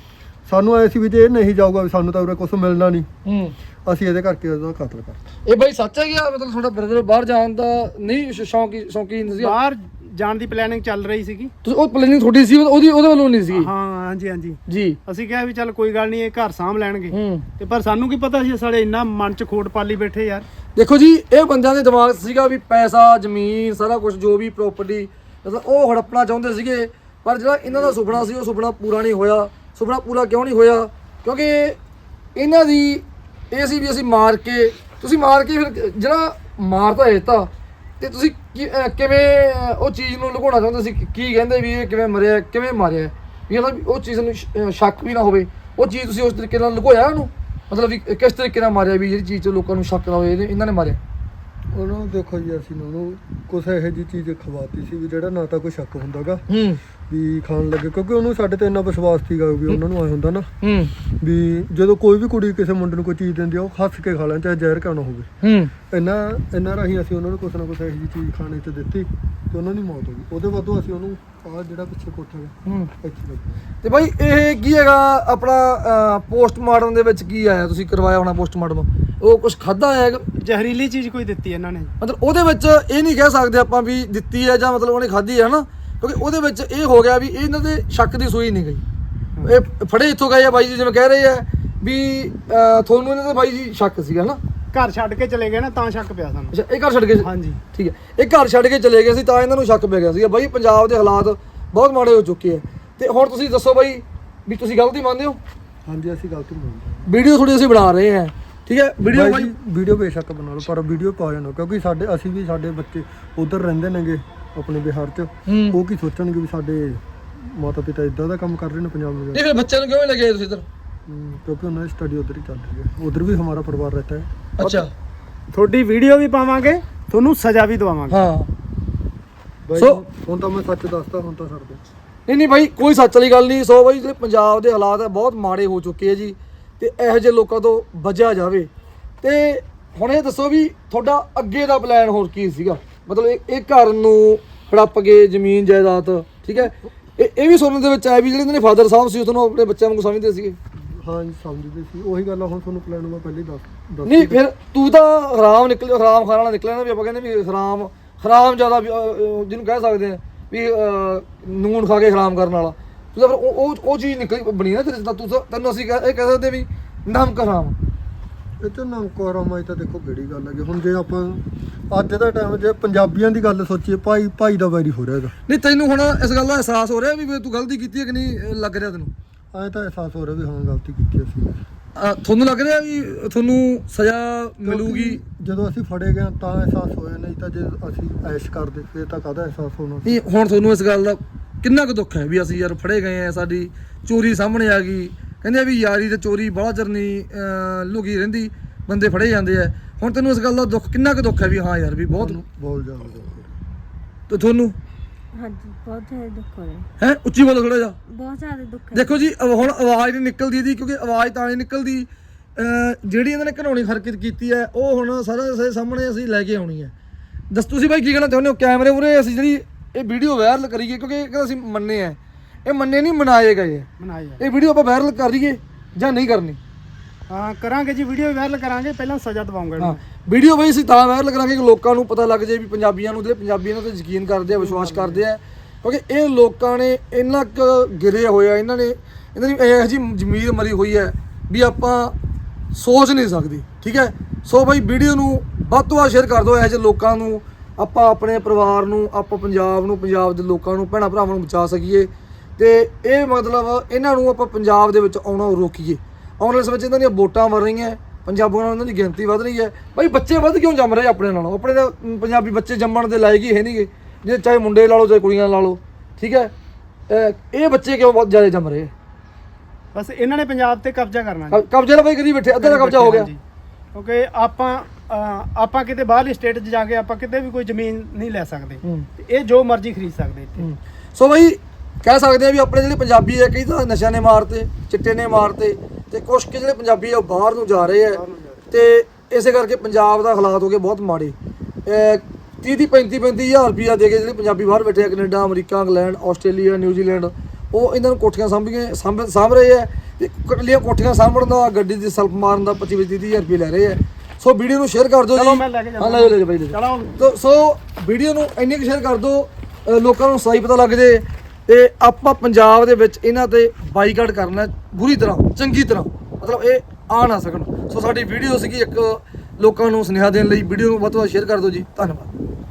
ਸਾਨੂੰ ਐ ਸੀ ਵੀ ਜੇ ਇਹ ਨਹੀਂ ਜਾਊਗਾ ਵੀ ਸਾਨੂੰ ਤਾਂ ਉਰੇ ਕੁਝ ਮਿਲਣਾ ਨਹੀਂ। ਹੂੰ। ਅਸੀਂ ਇਹਦੇ ਕਰਕੇ ਉਹਦਾ ਕਤਲ ਕਰਤਾ। ਇਹ ਬਾਈ ਸੱਚ ਹੈ ਗਿਆ ਮਤਲਬ ਤੁਹਾਡਾ ਬ੍ਰਦਰ ਬਾਹਰ ਜਾਣ ਦਾ ਨਹੀਂ ਸ਼- ਸ਼ੌਂਕੀ ਸ਼ੌਂਕੀਨ ਸੀ? ਬਾਹਰ ਜਾਣ ਦੀ ਪਲੈਨਿੰਗ ਚੱਲ ਰਹੀ ਸੀਗੀ। ਤੁਸੀਂ ਉਹ ਪਲੈਨਿੰਗ ਤੁਹਾਡੀ ਸੀ ਉਹਦੀ ਉਹਦੇ ਵੱਲੋਂ ਨਹੀਂ ਸੀ ਹਾਂ ਹਾਂਜੀ ਹਾਂਜੀ। ਜੀ। ਅਸੀਂ ਕਿਹਾ ਵੀ ਚੱਲ ਕੋਈ ਗੱਲ ਨਹੀਂ ਇਹ ਘਰ ਸਾਂਭ ਲੈਣਗੇ। ਹੂੰ। ਤੇ ਪਰ ਸਾਨੂੰ ਕੀ ਪਤਾ ਸੀ ਸਾਡੇ ਇੰਨਾ ਮਨ ਚ ਖੋਟ ਪਾਲੀ ਬੈਠੇ ਯਾਰ। ਦੇਖੋ ਜੀ ਇਹ ਬੰਦਿਆਂ ਦੇ ਦਿਮਾਗ 'ਚ ਸੀਗਾ ਵੀ ਪੈਸਾ ਜ਼ਮੀਨ ਸਾਰਾ ਕੁਝ ਜੋ ਵੀ ਪ੍ਰਾਪਰਟੀ ਉਹ ਹੜੱਪਣਾ ਚਾਹੁੰਦੇ ਸੀਗੇ ਪਰ ਜਿਹੜਾ ਇਹਨਾਂ ਦਾ ਸੁਪਨਾ ਸੀ ਉਹ ਸੁਪਨਾ ਪੂਰਾ ਨਹੀਂ ਹੋਇਆ। ਸੁਪਨਾ ਪੂਰਾ ਕਿਉਂ ਨਹੀਂ ਹੋਇਆ? ਕਿਉਂਕਿ ਇਹਨਾਂ ਦੀ ਇਹ ਸੀ ਵੀ ਅਸੀਂ ਮਾਰ ਕੇ ਤੁਸੀਂ ਮਾਰ ਕੇ ਫਿਰ ਜਿਹੜਾ ਮਾਰਤਾ ਦਿੱਤਾ। ਤੇ ਤੁਸੀਂ ਕਿਵੇਂ ਉਹ ਚੀਜ਼ ਨੂੰ ਲੁਕਾਉਣਾ ਚਾਹੁੰਦੇ ਸੀ? ਕੀ ਕਹਿੰਦੇ ਵੀ ਇਹ ਕਿਵੇਂ ਮਰਿਆ ਕਿਵੇਂ ਮਾਰਿਆ? ਵੀ ਮਤਲਬ ਉਹ ਚੀਜ਼ ਨੂੰ ਸ਼ੱਕ ਵੀ ਨਾ ਹੋਵੇ। ਉਹ ਚੀਜ਼ ਤੁਸੀਂ ਉਸ ਤਰੀਕੇ ਨਾਲ ਲੁਕੋਇਆ ਉਹਨੂੰ? ਮਤਲਬ ਵੀ ਕਿਸ ਤਰੀਕੇ ਨਾਲ ਮਾਰਿਆ ਵੀ ਜਿਹੜੀ ਚੀਜ਼ 'ਚ ਲੋਕਾਂ ਨੂੰ ਸ਼ੱਕ ਨਾ ਹੋਵੇ ਇਹਨੇ- ਇਹਨਾਂ ਨੇ ਮਾਰਿਆ? ਉਹਨੂੰ ਦੇਖੋ ਜੀ ਅਸੀਂ ਉਹਨੂੰ ਕੁਛ ਇਹੋ ਜੀ ਚੀਜ਼ ਖਵਾਤੀ ਸੀ ਵੀ ਜਿਹੜਾ ਨਾ ਤਾਂ ਕੋਈ ਸ਼ੱਕ ਹੁੰਦਾਗਾ। ਹੂੰ। ਵੀ ਖਾਣ ਲੱਗੇ ਕਿਉਂਕਿ ਉਹਨੂੰ ਸਾਡੇ ਤੇ ਇੰਨਾ ਵਿਸ਼ਵਾਸ ਸੀਗਾ ਵੀ ਉਹਨਾਂ ਨੂੰ ਐ ਹੁੰਦਾ ਨਾ। ਹੂੰ। ਵੀ ਜਦੋਂ ਕੋਈ ਵੀ ਕੁੜੀ ਕਿਸੇ ਮੁੰਡੇ ਨੂੰ ਕੋਈ ਚੀਜ਼ ਦਿੰਦੀ ਆ ਉਹ ਹੱਸ ਕੇ ਖਾ ਲੈਣ ਚਾਹੇ ਜ਼ਹਿਰ ਕਿਉਂ ਨਾ ਹੋਵੇ। ਹੂੰ। ਇੰਨਾ ਇੰਨਾ ਰਾਹੀਂ ਅਸੀਂ ਉਹਨਾਂ ਨੂੰ ਕੁਛ ਨਾ ਕੁਛ ਇਹੋ ਜਿਹੀ ਚੀਜ਼ ਖਾਣੇ ਤੇ ਦਿੱਤੀ ਤੇ ਉਹਨਾਂ ਦੀ ਮੌਤ ਹੋ ਗਈ। ਉਹਦੇ ਬਾਅਦੋਂ ਅਸੀਂ ਉਹਨੂੰ ਆਹ ਜਿਹੜਾ ਪਿੱਛੇ ਕੋਠਾ ਹੈ ਹੂੰ। ਇੱਥੇ ਲੱਗਾ ਤੇ ਬਾਈ ਇਹ ਕੀ ਹੈਗਾ ਆਪਣਾ ਪੋਸਟਮਾਰਟਮ ਦੇ ਵਿੱਚ ਕੀ ਆਇਆ? ਤੁਸੀਂ ਕਰਵਾਇਆ ਹੋਣਾ ਪੋਸਟਮਾਰਟਮ ਉਹ ਕੁਝ ਖਾਦਾ ਹੈ? ਜ਼ਹਿਰੀਲੀ ਚੀਜ਼ ਕੋਈ ਦਿੱਤੀ ਇਹਨਾਂ ਨੇ। ਮਤਲਬ ਉਹਦੇ ਵਿੱਚ ਇਹ ਨਹੀਂ ਕਹਿ ਸਕਦੇ ਆਪਾਂ ਵੀ ਦਿੱਤੀ ਹੈ ਜਾਂ ਮਤਲਬ ਉਹਨੇ ਖਾਧੀ ਹੈ ਨਾ ਕਿਉਂਕਿ ਉਹਦੇ ਵਿੱਚ ਇਹ ਹੋ ਗਿਆ ਵੀ ਇਹਨਾਂ ਦੇ ਸ਼ੱਕ ਦੀ ਸੂਈ ਨਹੀਂ ਗਈ। ਇਹ ਫੜੇ ਇੱਥੋਂ ਗਏ ਆ ਬਾਈ ਜੀ ਜਿਵੇਂ ਕਹਿ ਰਹੇ ਆ ਵੀ ਤੁਹਾਨੂੰ ਇਹਨਾਂ ਦੇ ਬਾਈ ਜੀ ਸ਼ੱਕ ਸੀਗਾ ਨਾ? ਘਰ ਛੱਡ ਕੇ ਚਲੇ ਗਏ ਨਾ ਤਾਂ ਸ਼ੱਕ ਪਿਆ ਸਾਨੂੰ। ਅੱਛਾ ਇਹ ਘਰ ਛੱਡ ਗਏ ਹਾਂਜੀ। ਠੀਕ ਹੈ। ਇਹ ਘਰ ਛੱਡ ਕੇ ਚਲੇ ਗਏ ਸੀ ਤਾਂ ਇਹਨਾਂ ਨੂੰ ਸ਼ੱਕ ਪੈ ਗਿਆ ਸੀਗਾ। ਬਾਈ ਪੰਜਾਬ ਦੇ ਹਾਲਾਤ ਬਹੁਤ ਮਾੜੇ ਹੋ ਚੁੱਕੇ ਆ। ਤੇ ਹੁਣ ਤੁਸੀਂ ਦੱਸੋ ਬਾਈ ਵੀ ਤੁਸੀਂ ਗਲਤੀ ਮੰਨਦੇ ਹੋ? ਹਾਂਜੀ ਅਸੀਂ ਗਲਤੀ ਮੰਨਦੇ ਹਾਂ। ਵੀਡੀਓ ਥੋੜੀ ਅਸੀਂ ਬਣਾ ਰਹੇ ਹਾਂ। ਠੀਕ ਹੈ ਵੀਡੀਓ ਬਾਈ ਵੀਡੀਓ ਬੇਸ਼ੱਕ ਬਣਾ ਲਓ ਪਰ ਵੀਡੀਓ ਪਾ ਜਾਣਾ ਕਿਉਂਕਿ ਸਾਡੇ ਅਸੀਂ ਵੀ ਸਾਡੇ ਬੱਚੇ ਉਧਰ ਰਹਿੰਦੇ ਨੇਗੇ। ਆਪਣੇ ਬਿਹਾਰ 'ਚ। ਹੂੰ। ਉਹ ਕੀ ਸੋਚਣਗੇ ਵੀ ਸਾਡੇ ਮਾਤਾ ਪਿਤਾ ਇਦਾਂ ਦਾ ਕੰਮ ਕਰ ਰਹੇ ਨੇ ਪੰਜਾਬ ਵਿੱਚ? ਇਹ ਫਿਰ ਬੱਚਿਆਂ ਨੂੰ ਕਿਉਂ ਨਹੀਂ ਲੱਗੇ ਤੁਸੀਂ ਇੱਧਰ? ਕਿਉਂਕਿ ਉਹਨਾਂ ਦੀ ਸਟੱਡੀ ਉਧਰ ਹੀ ਚੱਲ ਰਹੀ ਹੈ। ਉਧਰ ਵੀ ਹਮਾਰਾ ਪਰਿਵਾਰ ਰਹਤਾ ਹੈ। ਅੱਛਾ। ਤੁਹਾਡੀ ਵੀਡੀਓ ਵੀ ਪਾਵਾਂਗੇ ਤੁਹਾਨੂੰ ਸਜ਼ਾ ਵੀ ਦਵਾਵਾਂਗੇ। ਹਾਂ। ਬਾਈ ਸੋ- ਹੁਣ ਤਾਂ ਮੈਂ ਸੱਚ ਦੱਸਦਾ ਹੁਣ ਤਾਂ ਛੱਡ ਦੇ। ਨਹੀਂ ਨਹੀਂ ਭਾਈ ਕੋਈ ਸੱਚ ਵਾਲੀ ਗੱਲ ਨਹੀਂ। ਸੋ ਭਾਈ ਜਿਹੜੇ ਪੰਜਾਬ ਦੇ ਹਾਲਾਤ ਹੈ ਬਹੁਤ ਮਾੜੇ ਹੋ ਚੁੱਕੇ ਆ ਜੀ। ਤੇ ਇਹੋ ਜਿਹੇ ਲੋਕਾਂ ਤੋਂ ਬਚਿਆ ਜਾਵੇ। ਤੇ ਹੁਣ ਇਹ ਦੱਸੋ ਵੀ ਤੁਹਾਡਾ ਅੱਗੇ ਦਾ ਪਲਾਨ ਹੋਰ ਕੀ ਸੀਗਾ? ਮਤਲਬ ਇਹ ਇਹ ਘਰ ਨੂੰ ਹੜੱਪ ਕੇ ਜ਼ਮੀਨ ਜਾਇਦਾਦ ਠੀਕ ਹੈ? ਇਹ ਇਹ ਵੀ ਸੁਣਨ ਦੇ ਵਿੱਚ ਆਇਆ ਵੀ ਜਿਹੜੇ ਇਹਨਾਂ ਦੇ ਫਾਦਰ ਸਾਹਿਬ ਸੀ ਉਹ ਤੁਹਾਨੂੰ ਆਪਣੇ ਬੱਚਿਆਂ ਵਾਂਗੂ ਸਮਝਦੇ ਸੀਗੇ। ਹਾਂ ਜੀ ਸਮਝਦੇ ਸੀ। ਉਹੀ ਗੱਲ ਆ ਹੁਣ ਤੁਹਾਨੂੰ ਪਲਾਨ ਮੈਂ ਪਹਿਲੇ ਦੱਸ ਦੱਸ ਨਹੀਂ ਫਿਰ ਤੂੰ ਤਾਂ ਹਰਾਮ ਨਿਕਲ ਹਰਾਮ ਖਾਣ ਵਾਲਾ ਨਿਕਲਿਆ ਨਾ ਵੀ ਆਪਾਂ ਕਹਿੰਦੇ ਵੀ ਹਰਾਮ ਹਰਾਮ ਜ਼ਿਆਦਾ ਵੀ, ਅਹ, ਅਹ, ਜਿਹਨੂੰ ਕਹਿ ਸਕਦੇ ਆ ਵੀ ਅਹ, ਨੂਣ ਖਾ ਕੇ ਹਰਾਮ ਕਰਨ ਵਾਲਾ। ਤੂੰ ਤਾਂ ਫਿਰ ਉਹ ਉਹ- ਉਹ ਚੀਜ਼ ਨਿਕਲੀ ਬਣੀ ਨਾ ਤੇਰੇ 'ਚ ਤਾਂ ਤੂੰ ਤਾਂ- ਤੈਨੂੰ ਅਸੀਂ ਕਹਿ- ਇਹ ਕਹਿ ਸਕਦੇ ਵੀ ਨਮਕ ਹਰਾਮ। ਇਹ ਤੇ ਨਾਮ ਕੋਰਮਾਈ ਤਾਂ ਦੇਖੋ ਕਿਹੜੀ ਗੱਲ ਹੈਗੀ। ਹੁਣ ਜੇ ਆਪਾਂ ਅੱਜ ਦਾ ਟਾਈਮ ਜੇ ਪੰਜਾਬੀਆਂ ਦੀ ਗੱਲ ਸੋਚੀਏ ਭਾਈ ਭਾਈ ਦਾ ਵੈਰੀ ਹੋ ਰਿਹਾ ਹੈਗਾ। ਨਹੀਂ ਤੈਨੂੰ ਹੁਣ ਇਸ ਗੱਲ ਦਾ ਅਹਿਸਾਸ ਹੋ ਰਿਹਾ ਵੀ ਵੀ ਤੂੰ ਗਲਤੀ ਕੀਤੀ ਹੈ ਕਿ ਨਹੀਂ ਇਹ ਲੱਗ ਰਿਹਾ ਤੈਨੂੰ? ਐਂ ਤਾਂ ਅਹਿਸਾਸ ਹੋ ਰਿਹਾ ਵੀ ਹਾਂ ਗਲਤੀ ਕੀਤੀ ਅਸੀਂ। ਅਹ, ਤੁਹਾਨੂੰ ਲੱਗ ਰਿਹਾ ਵੀ ਤੁਹਾਨੂੰ ਸਜ਼ਾ ਮਿਲੂਗੀ? ਜਦੋਂ ਅਸੀਂ ਫੜੇ ਗਏ ਤਾਂ ਅਹਿਸਾਸ ਹੋਇਆ ਨਹੀਂ ਤਾਂ ਜੇ ਅਸੀਂ ਐਸ਼ ਕਰਦੇ ਫਿਰ ਤਾਂ ਕਾਹਦਾ ਅਹਿਸਾਸ ਹੋਣਾ? ਨਹੀਂ ਹੁਣ ਤੁਹਾਨੂੰ ਇਸ ਗੱਲ ਦਾ ਕਿੰਨਾ ਕੁ ਦੁੱਖ ਹੈ ਵੀ ਅਸੀਂ ਯਾਰ ਫੜੇ ਗਏ ਆ ਸਾਡੀ ਚੋਰੀ ਸਾਹਮਣੇ ਆ ਗਈ। ਕਹਿੰਦੇ ਆ ਵੀ ਯਾਰੀ ਤੇ ਚੋਰੀ ਬੜਾ ਅਹ, ਲੁਕੀ ਰਹਿੰਦੀ ਬੰਦੇ ਫੜੇ ਜਾਂਦੇ ਆ। ਹੁਣ ਤੈਨੂੰ ਇਸ ਗੱਲ ਦਾ ਦੁੱਖ ਕਿੰਨਾ ਕੁ ਦੁੱਖ ਹੈ ਵੀ ਹਾਂ ਯਾਰ ਵੀ ਬਹੁਤ ਬਹੁਤ ਜ਼ਿਆਦਾ ਦੁੱਖ। ਤੇ ਤੁਹਾਨੂੰ? ਹਾਂਜੀ ਬਹੁਤ ਜ਼ਿਆਦਾ ਦੁੱਖ ਹੋ ਰਿਹਾ ਹੈ? ਉੱਚੀ ਬੋਲੋ ਥੋੜਾ ਜਿਹਾ। ਬਹੁਤ ਜ਼ਿਆਦਾ ਦੁੱਖ ਹੈ। ਦੇਖੋ ਜੀ ਹੁਣ ਆਵਾਜ਼ ਨਹੀਂ ਨਿਕਲਦੀ ਇਹਦੀ ਕਿਉਂਕਿ ਆਵਾਜ਼ ਤਾਂ ਨਹੀਂ ਨਿਕਲਦੀ। ਅਹ, ਜਿਹੜੀ ਇਹਨਾਂ ਨੇ ਘਨੌਣੀ ਹਰਕਤ ਕੀਤੀ ਹੈ ਉਹ ਹੁਣ ਸਾਰਾ ਸਾਹਮਣੇ ਅਸੀਂ ਲੈ ਕੇ ਆਉਣੀ ਹੈ। ਦੱਸ ਤੁਸੀਂ ਭਾਈ ਕੀ ਕਹਿਣਾ ਚਾਹੁੰਦੇ ਹੋ? ਕੈਮਰੇ ਮੂਰੇ ਅਸੀਂ ਜਿਹੜੀ ਇਹ ਵੀਡੀਓ ਵਾਇਰਲ ਕਰੀਏ ਕਿਉਂਕਿ ਇਹ ਅਸੀਂ ਮੰਨੇ ਆ ਇਹ ਮੰਨੇ ਨਹੀਂ ਮਨਾਏ ਗਏ। ਆ ਇਹ ਵੀਡੀਓ ਆਪਾਂ ਵਾਇਰਲ ਕਰੀਏ ਜਾਂ ਨਹੀਂ ਕਰਨੀ? ਹਾਂ ਕਰਾਂਗੇ ਜੀ ਵੀਡੀਓ ਵਾਇਰਲ ਕਰਾਂਗੇ ਪਹਿਲਾਂ ਸਜ਼ਾ ਦਵਾਉਂਗੇ ਹਾਂ ਵੀਡੀਓ ਬਈ ਅਸੀਂ ਤਾਂ ਵਾਇਰਲ ਕਰਾਂਗੇ ਕਿ ਲੋਕਾਂ ਨੂੰ ਪਤਾ ਲੱਗ ਜਾਏ ਵੀ ਪੰਜਾਬੀਆਂ ਨੂੰ ਜਿਹੜੇ ਪੰਜਾਬੀਆਂ ਤੇ ਯਕੀਨ ਕਰਦੇ ਆ ਵਿਸ਼ਵਾਸ ਕਰਦੇ ਆ। ਕਿਉਂਕਿ ਇਹ ਲੋਕਾਂ ਨੇ ਇੰਨਾ ਕੁ ਗਿਰੇ ਹੋਇਆ ਇਹਨਾਂ ਨੇ ਇਹਨਾਂ ਦੀ ਇਹੋ ਜਿਹੀ ਜ਼ਮੀਰ ਮਰੀ ਹੋਈ ਹੈ ਵੀ ਆਪਾਂ ਸੋਚ ਨਹੀਂ ਸਕਦੇ ਠੀਕ ਹੈ? ਸੋ ਬਈ ਵੀਡੀਓ ਨੂੰ ਵੱਧ ਤੋਂ ਵੱਧ ਸ਼ੇਅਰ ਕਰ ਦਿਓ ਇਹੋ ਜਿਹੇ ਲੋਕਾਂ ਨੂੰ। ਆਪਾਂ ਆਪਣੇ ਪਰਿਵਾਰ ਨੂੰ ਆਪਾਂ ਪੰਜਾਬ ਨੂੰ ਪੰਜਾਬ ਦੇ ਲੋਕਾਂ ਨੂੰ ਭੈਣਾਂ ਭਰਾਵਾਂ ਨੂੰ ਬਚਾ ਸਕੀਏ। ਤੇ ਇਹ ਮਤਲਬ ਇਹਨਾਂ ਨੂੰ ਆਪਾਂ ਪੰਜਾਬ ਦੇ ਵਿੱਚ ਆਉਣਾ ਰੋਕੀਏ। ਆਉਣ ਵਾਲੇ ਸਮੇਂ 'ਚ ਇਹਨਾਂ ਦੀਆਂ ਵੋਟਾਂ ਵਧ ਰਹੀਆਂ ਪੰਜਾਬੀਆਂ ਨਾਲ ਇਹਨਾਂ ਦੀ ਗਿਣਤੀ ਵਧ ਰਹੀ ਹੈ। ਬਈ ਬੱਚੇ ਵੱਧ ਕਿਉਂ ਜੰਮ ਰਹੇ ਆਪਣੇ ਨਾਲੋਂ? ਆਪਣੇ ਮ, ਪੰਜਾਬੀ ਬੱਚੇ ਜੰਮਣ ਦੇ ਲਾਇਕ ਹੀ ਹੈ ਨਹੀਂਗੇ। ਜੇ ਚਾਹੇ ਮੁੰਡੇ ਲਾ ਲਓ ਚਾਹੇ ਕੁੜੀਆਂ ਲਾ ਲਓ ਠੀਕ ਹੈ? ਇਹ ਬੱਚੇ ਕਿਉਂ ਬਹੁਤ ਜ਼ਿਆਦਾ ਜੰਮ ਰਹੇ? ਬਸ ਇਹਨਾਂ ਨੇ ਪੰਜਾਬ ਤੇ ਕਬਜ਼ਾ ਕਰਨਾ ਕਬਜ਼ੇ ਦਾ ਬਈ ਕਰੀ ਬੈਠੇ ਅੱਧਾ ਦਾ ਕਬਜ਼ਾ ਹੋ ਗਿਆ। ਕਿਉਂਕਿ ਆਪਾਂ ਆਪਾਂ ਕਿਤੇ ਬਾਹਰਲੀ ਸਟੇਟ 'ਚ ਜਾ ਕੇ ਆਪਾਂ ਕਿਤੇ ਵੀ ਕੋਈ ਜ਼ਮੀਨ ਨਹੀਂ ਲੈ ਸਕਦੇ। ਇਹ ਜੋ ਮਰਜ਼ੀ ਖਰੀਦ ਸਕਦੇ ਇੱਥੇ। ਸੋ ਬਈ ਕਹਿ ਸਕਦੇ ਆ ਵੀ ਆਪਣੇ ਜਿਹੜੇ ਪੰਜਾਬੀ ਆ ਕਈ ਤਾਂ ਨਸ਼ਿਆਂ ਨੇ ਮਾਰਤੇ ਚਿੱਟੇ ਨੇ ਮਾਰਤੇ ਤੇ ਕੁਛ ਕੁ ਜਿਹੜੇ ਪੰਜਾਬੀ ਆ ਉਹ ਬਾਹਰ ਨੂੰ ਜਾ ਰਹੇ ਆ। ਤੇ ਇਸੇ ਕਰਕੇ ਪੰਜਾਬ ਦਾ ਹਾਲਾਤ ਹੋ ਗਏ ਬਹੁਤ ਮਾੜੇ। 30 30 35 35 ਹਜ਼ਾਰ ਰੁਪਇਆ ਦੇ ਕੇ ਜਿਹੜੇ ਪੰਜਾਬੀ ਬਾਹਰ ਬੈਠੇ ਆ Canada America England Australia New Zealand ਉਹ ਇਹਨਾਂ ਨੂੰ ਕੋਠੀਆਂ ਸਾਂਭੀਆਂ ਸਾਂਭ ਸਾਂਭ ਰਹੇ ਆ। ਤੇ ਕੱਲੀਆਂ ਕੋਠੀਆਂ ਸਾਂਭਣ ਦਾ ਗੱਡੀ ਦੀ ਸਲਫ ਮਾਰਨ ਦਾ 25 25 ਹਜ਼ਾਰ ਰੁਪਏ ਲੈ ਰਹੇ ਆ। ਸੋ ਵੀਡੀਓ ਨੂੰ ਸ਼ੇਅਰ ਕਰ ਦਿਓ ਜੀ। ਹਾਂ ਲੈ ਜਾਓ, ਲੈ ਜਾਓ ਬਾਈ ਸੋ ਵੀਡੀਓ ਨੂੰ ਇੰਨੀ ਕੁ ਸ਼ੇਅਰ ਕਰ ਦਿਓ ਲੋਕਾਂ ਨੂੰ ਸਹੀ ਪਤਾ ਲੱਗ ਜੇ। ਤੇ ਆਪਾਂ ਪੰਜਾਬ ਦੇ ਵਿੱਚ ਇਹਨਾਂ ਤੇ ਬਾਈਕਾਟ ਕਰਨਾ ਬੁਰੀ ਤਰ੍ਹਾਂ, ਚੰਗੀ ਤਰ੍ਹਾਂ, ਮਤਲਬ ਇਹ ਆ ਨਾ ਸਕਣ। ਸੋ ਸਾਡੀ ਵੀਡੀਓ ਸੀਗੀ ਇੱਕ ਲੋਕਾਂ ਨੂੰ ਸੁਨੇਹਾ ਦੇਣ ਲਈ। ਵੀਡੀਓ ਨੂੰ ਵੱਧ ਤੋਂ ਵੱਧ ਸ਼ੇਅਰ ਕਰ ਦਿਓ ਜੀ। ਧੰਨਵਾਦ।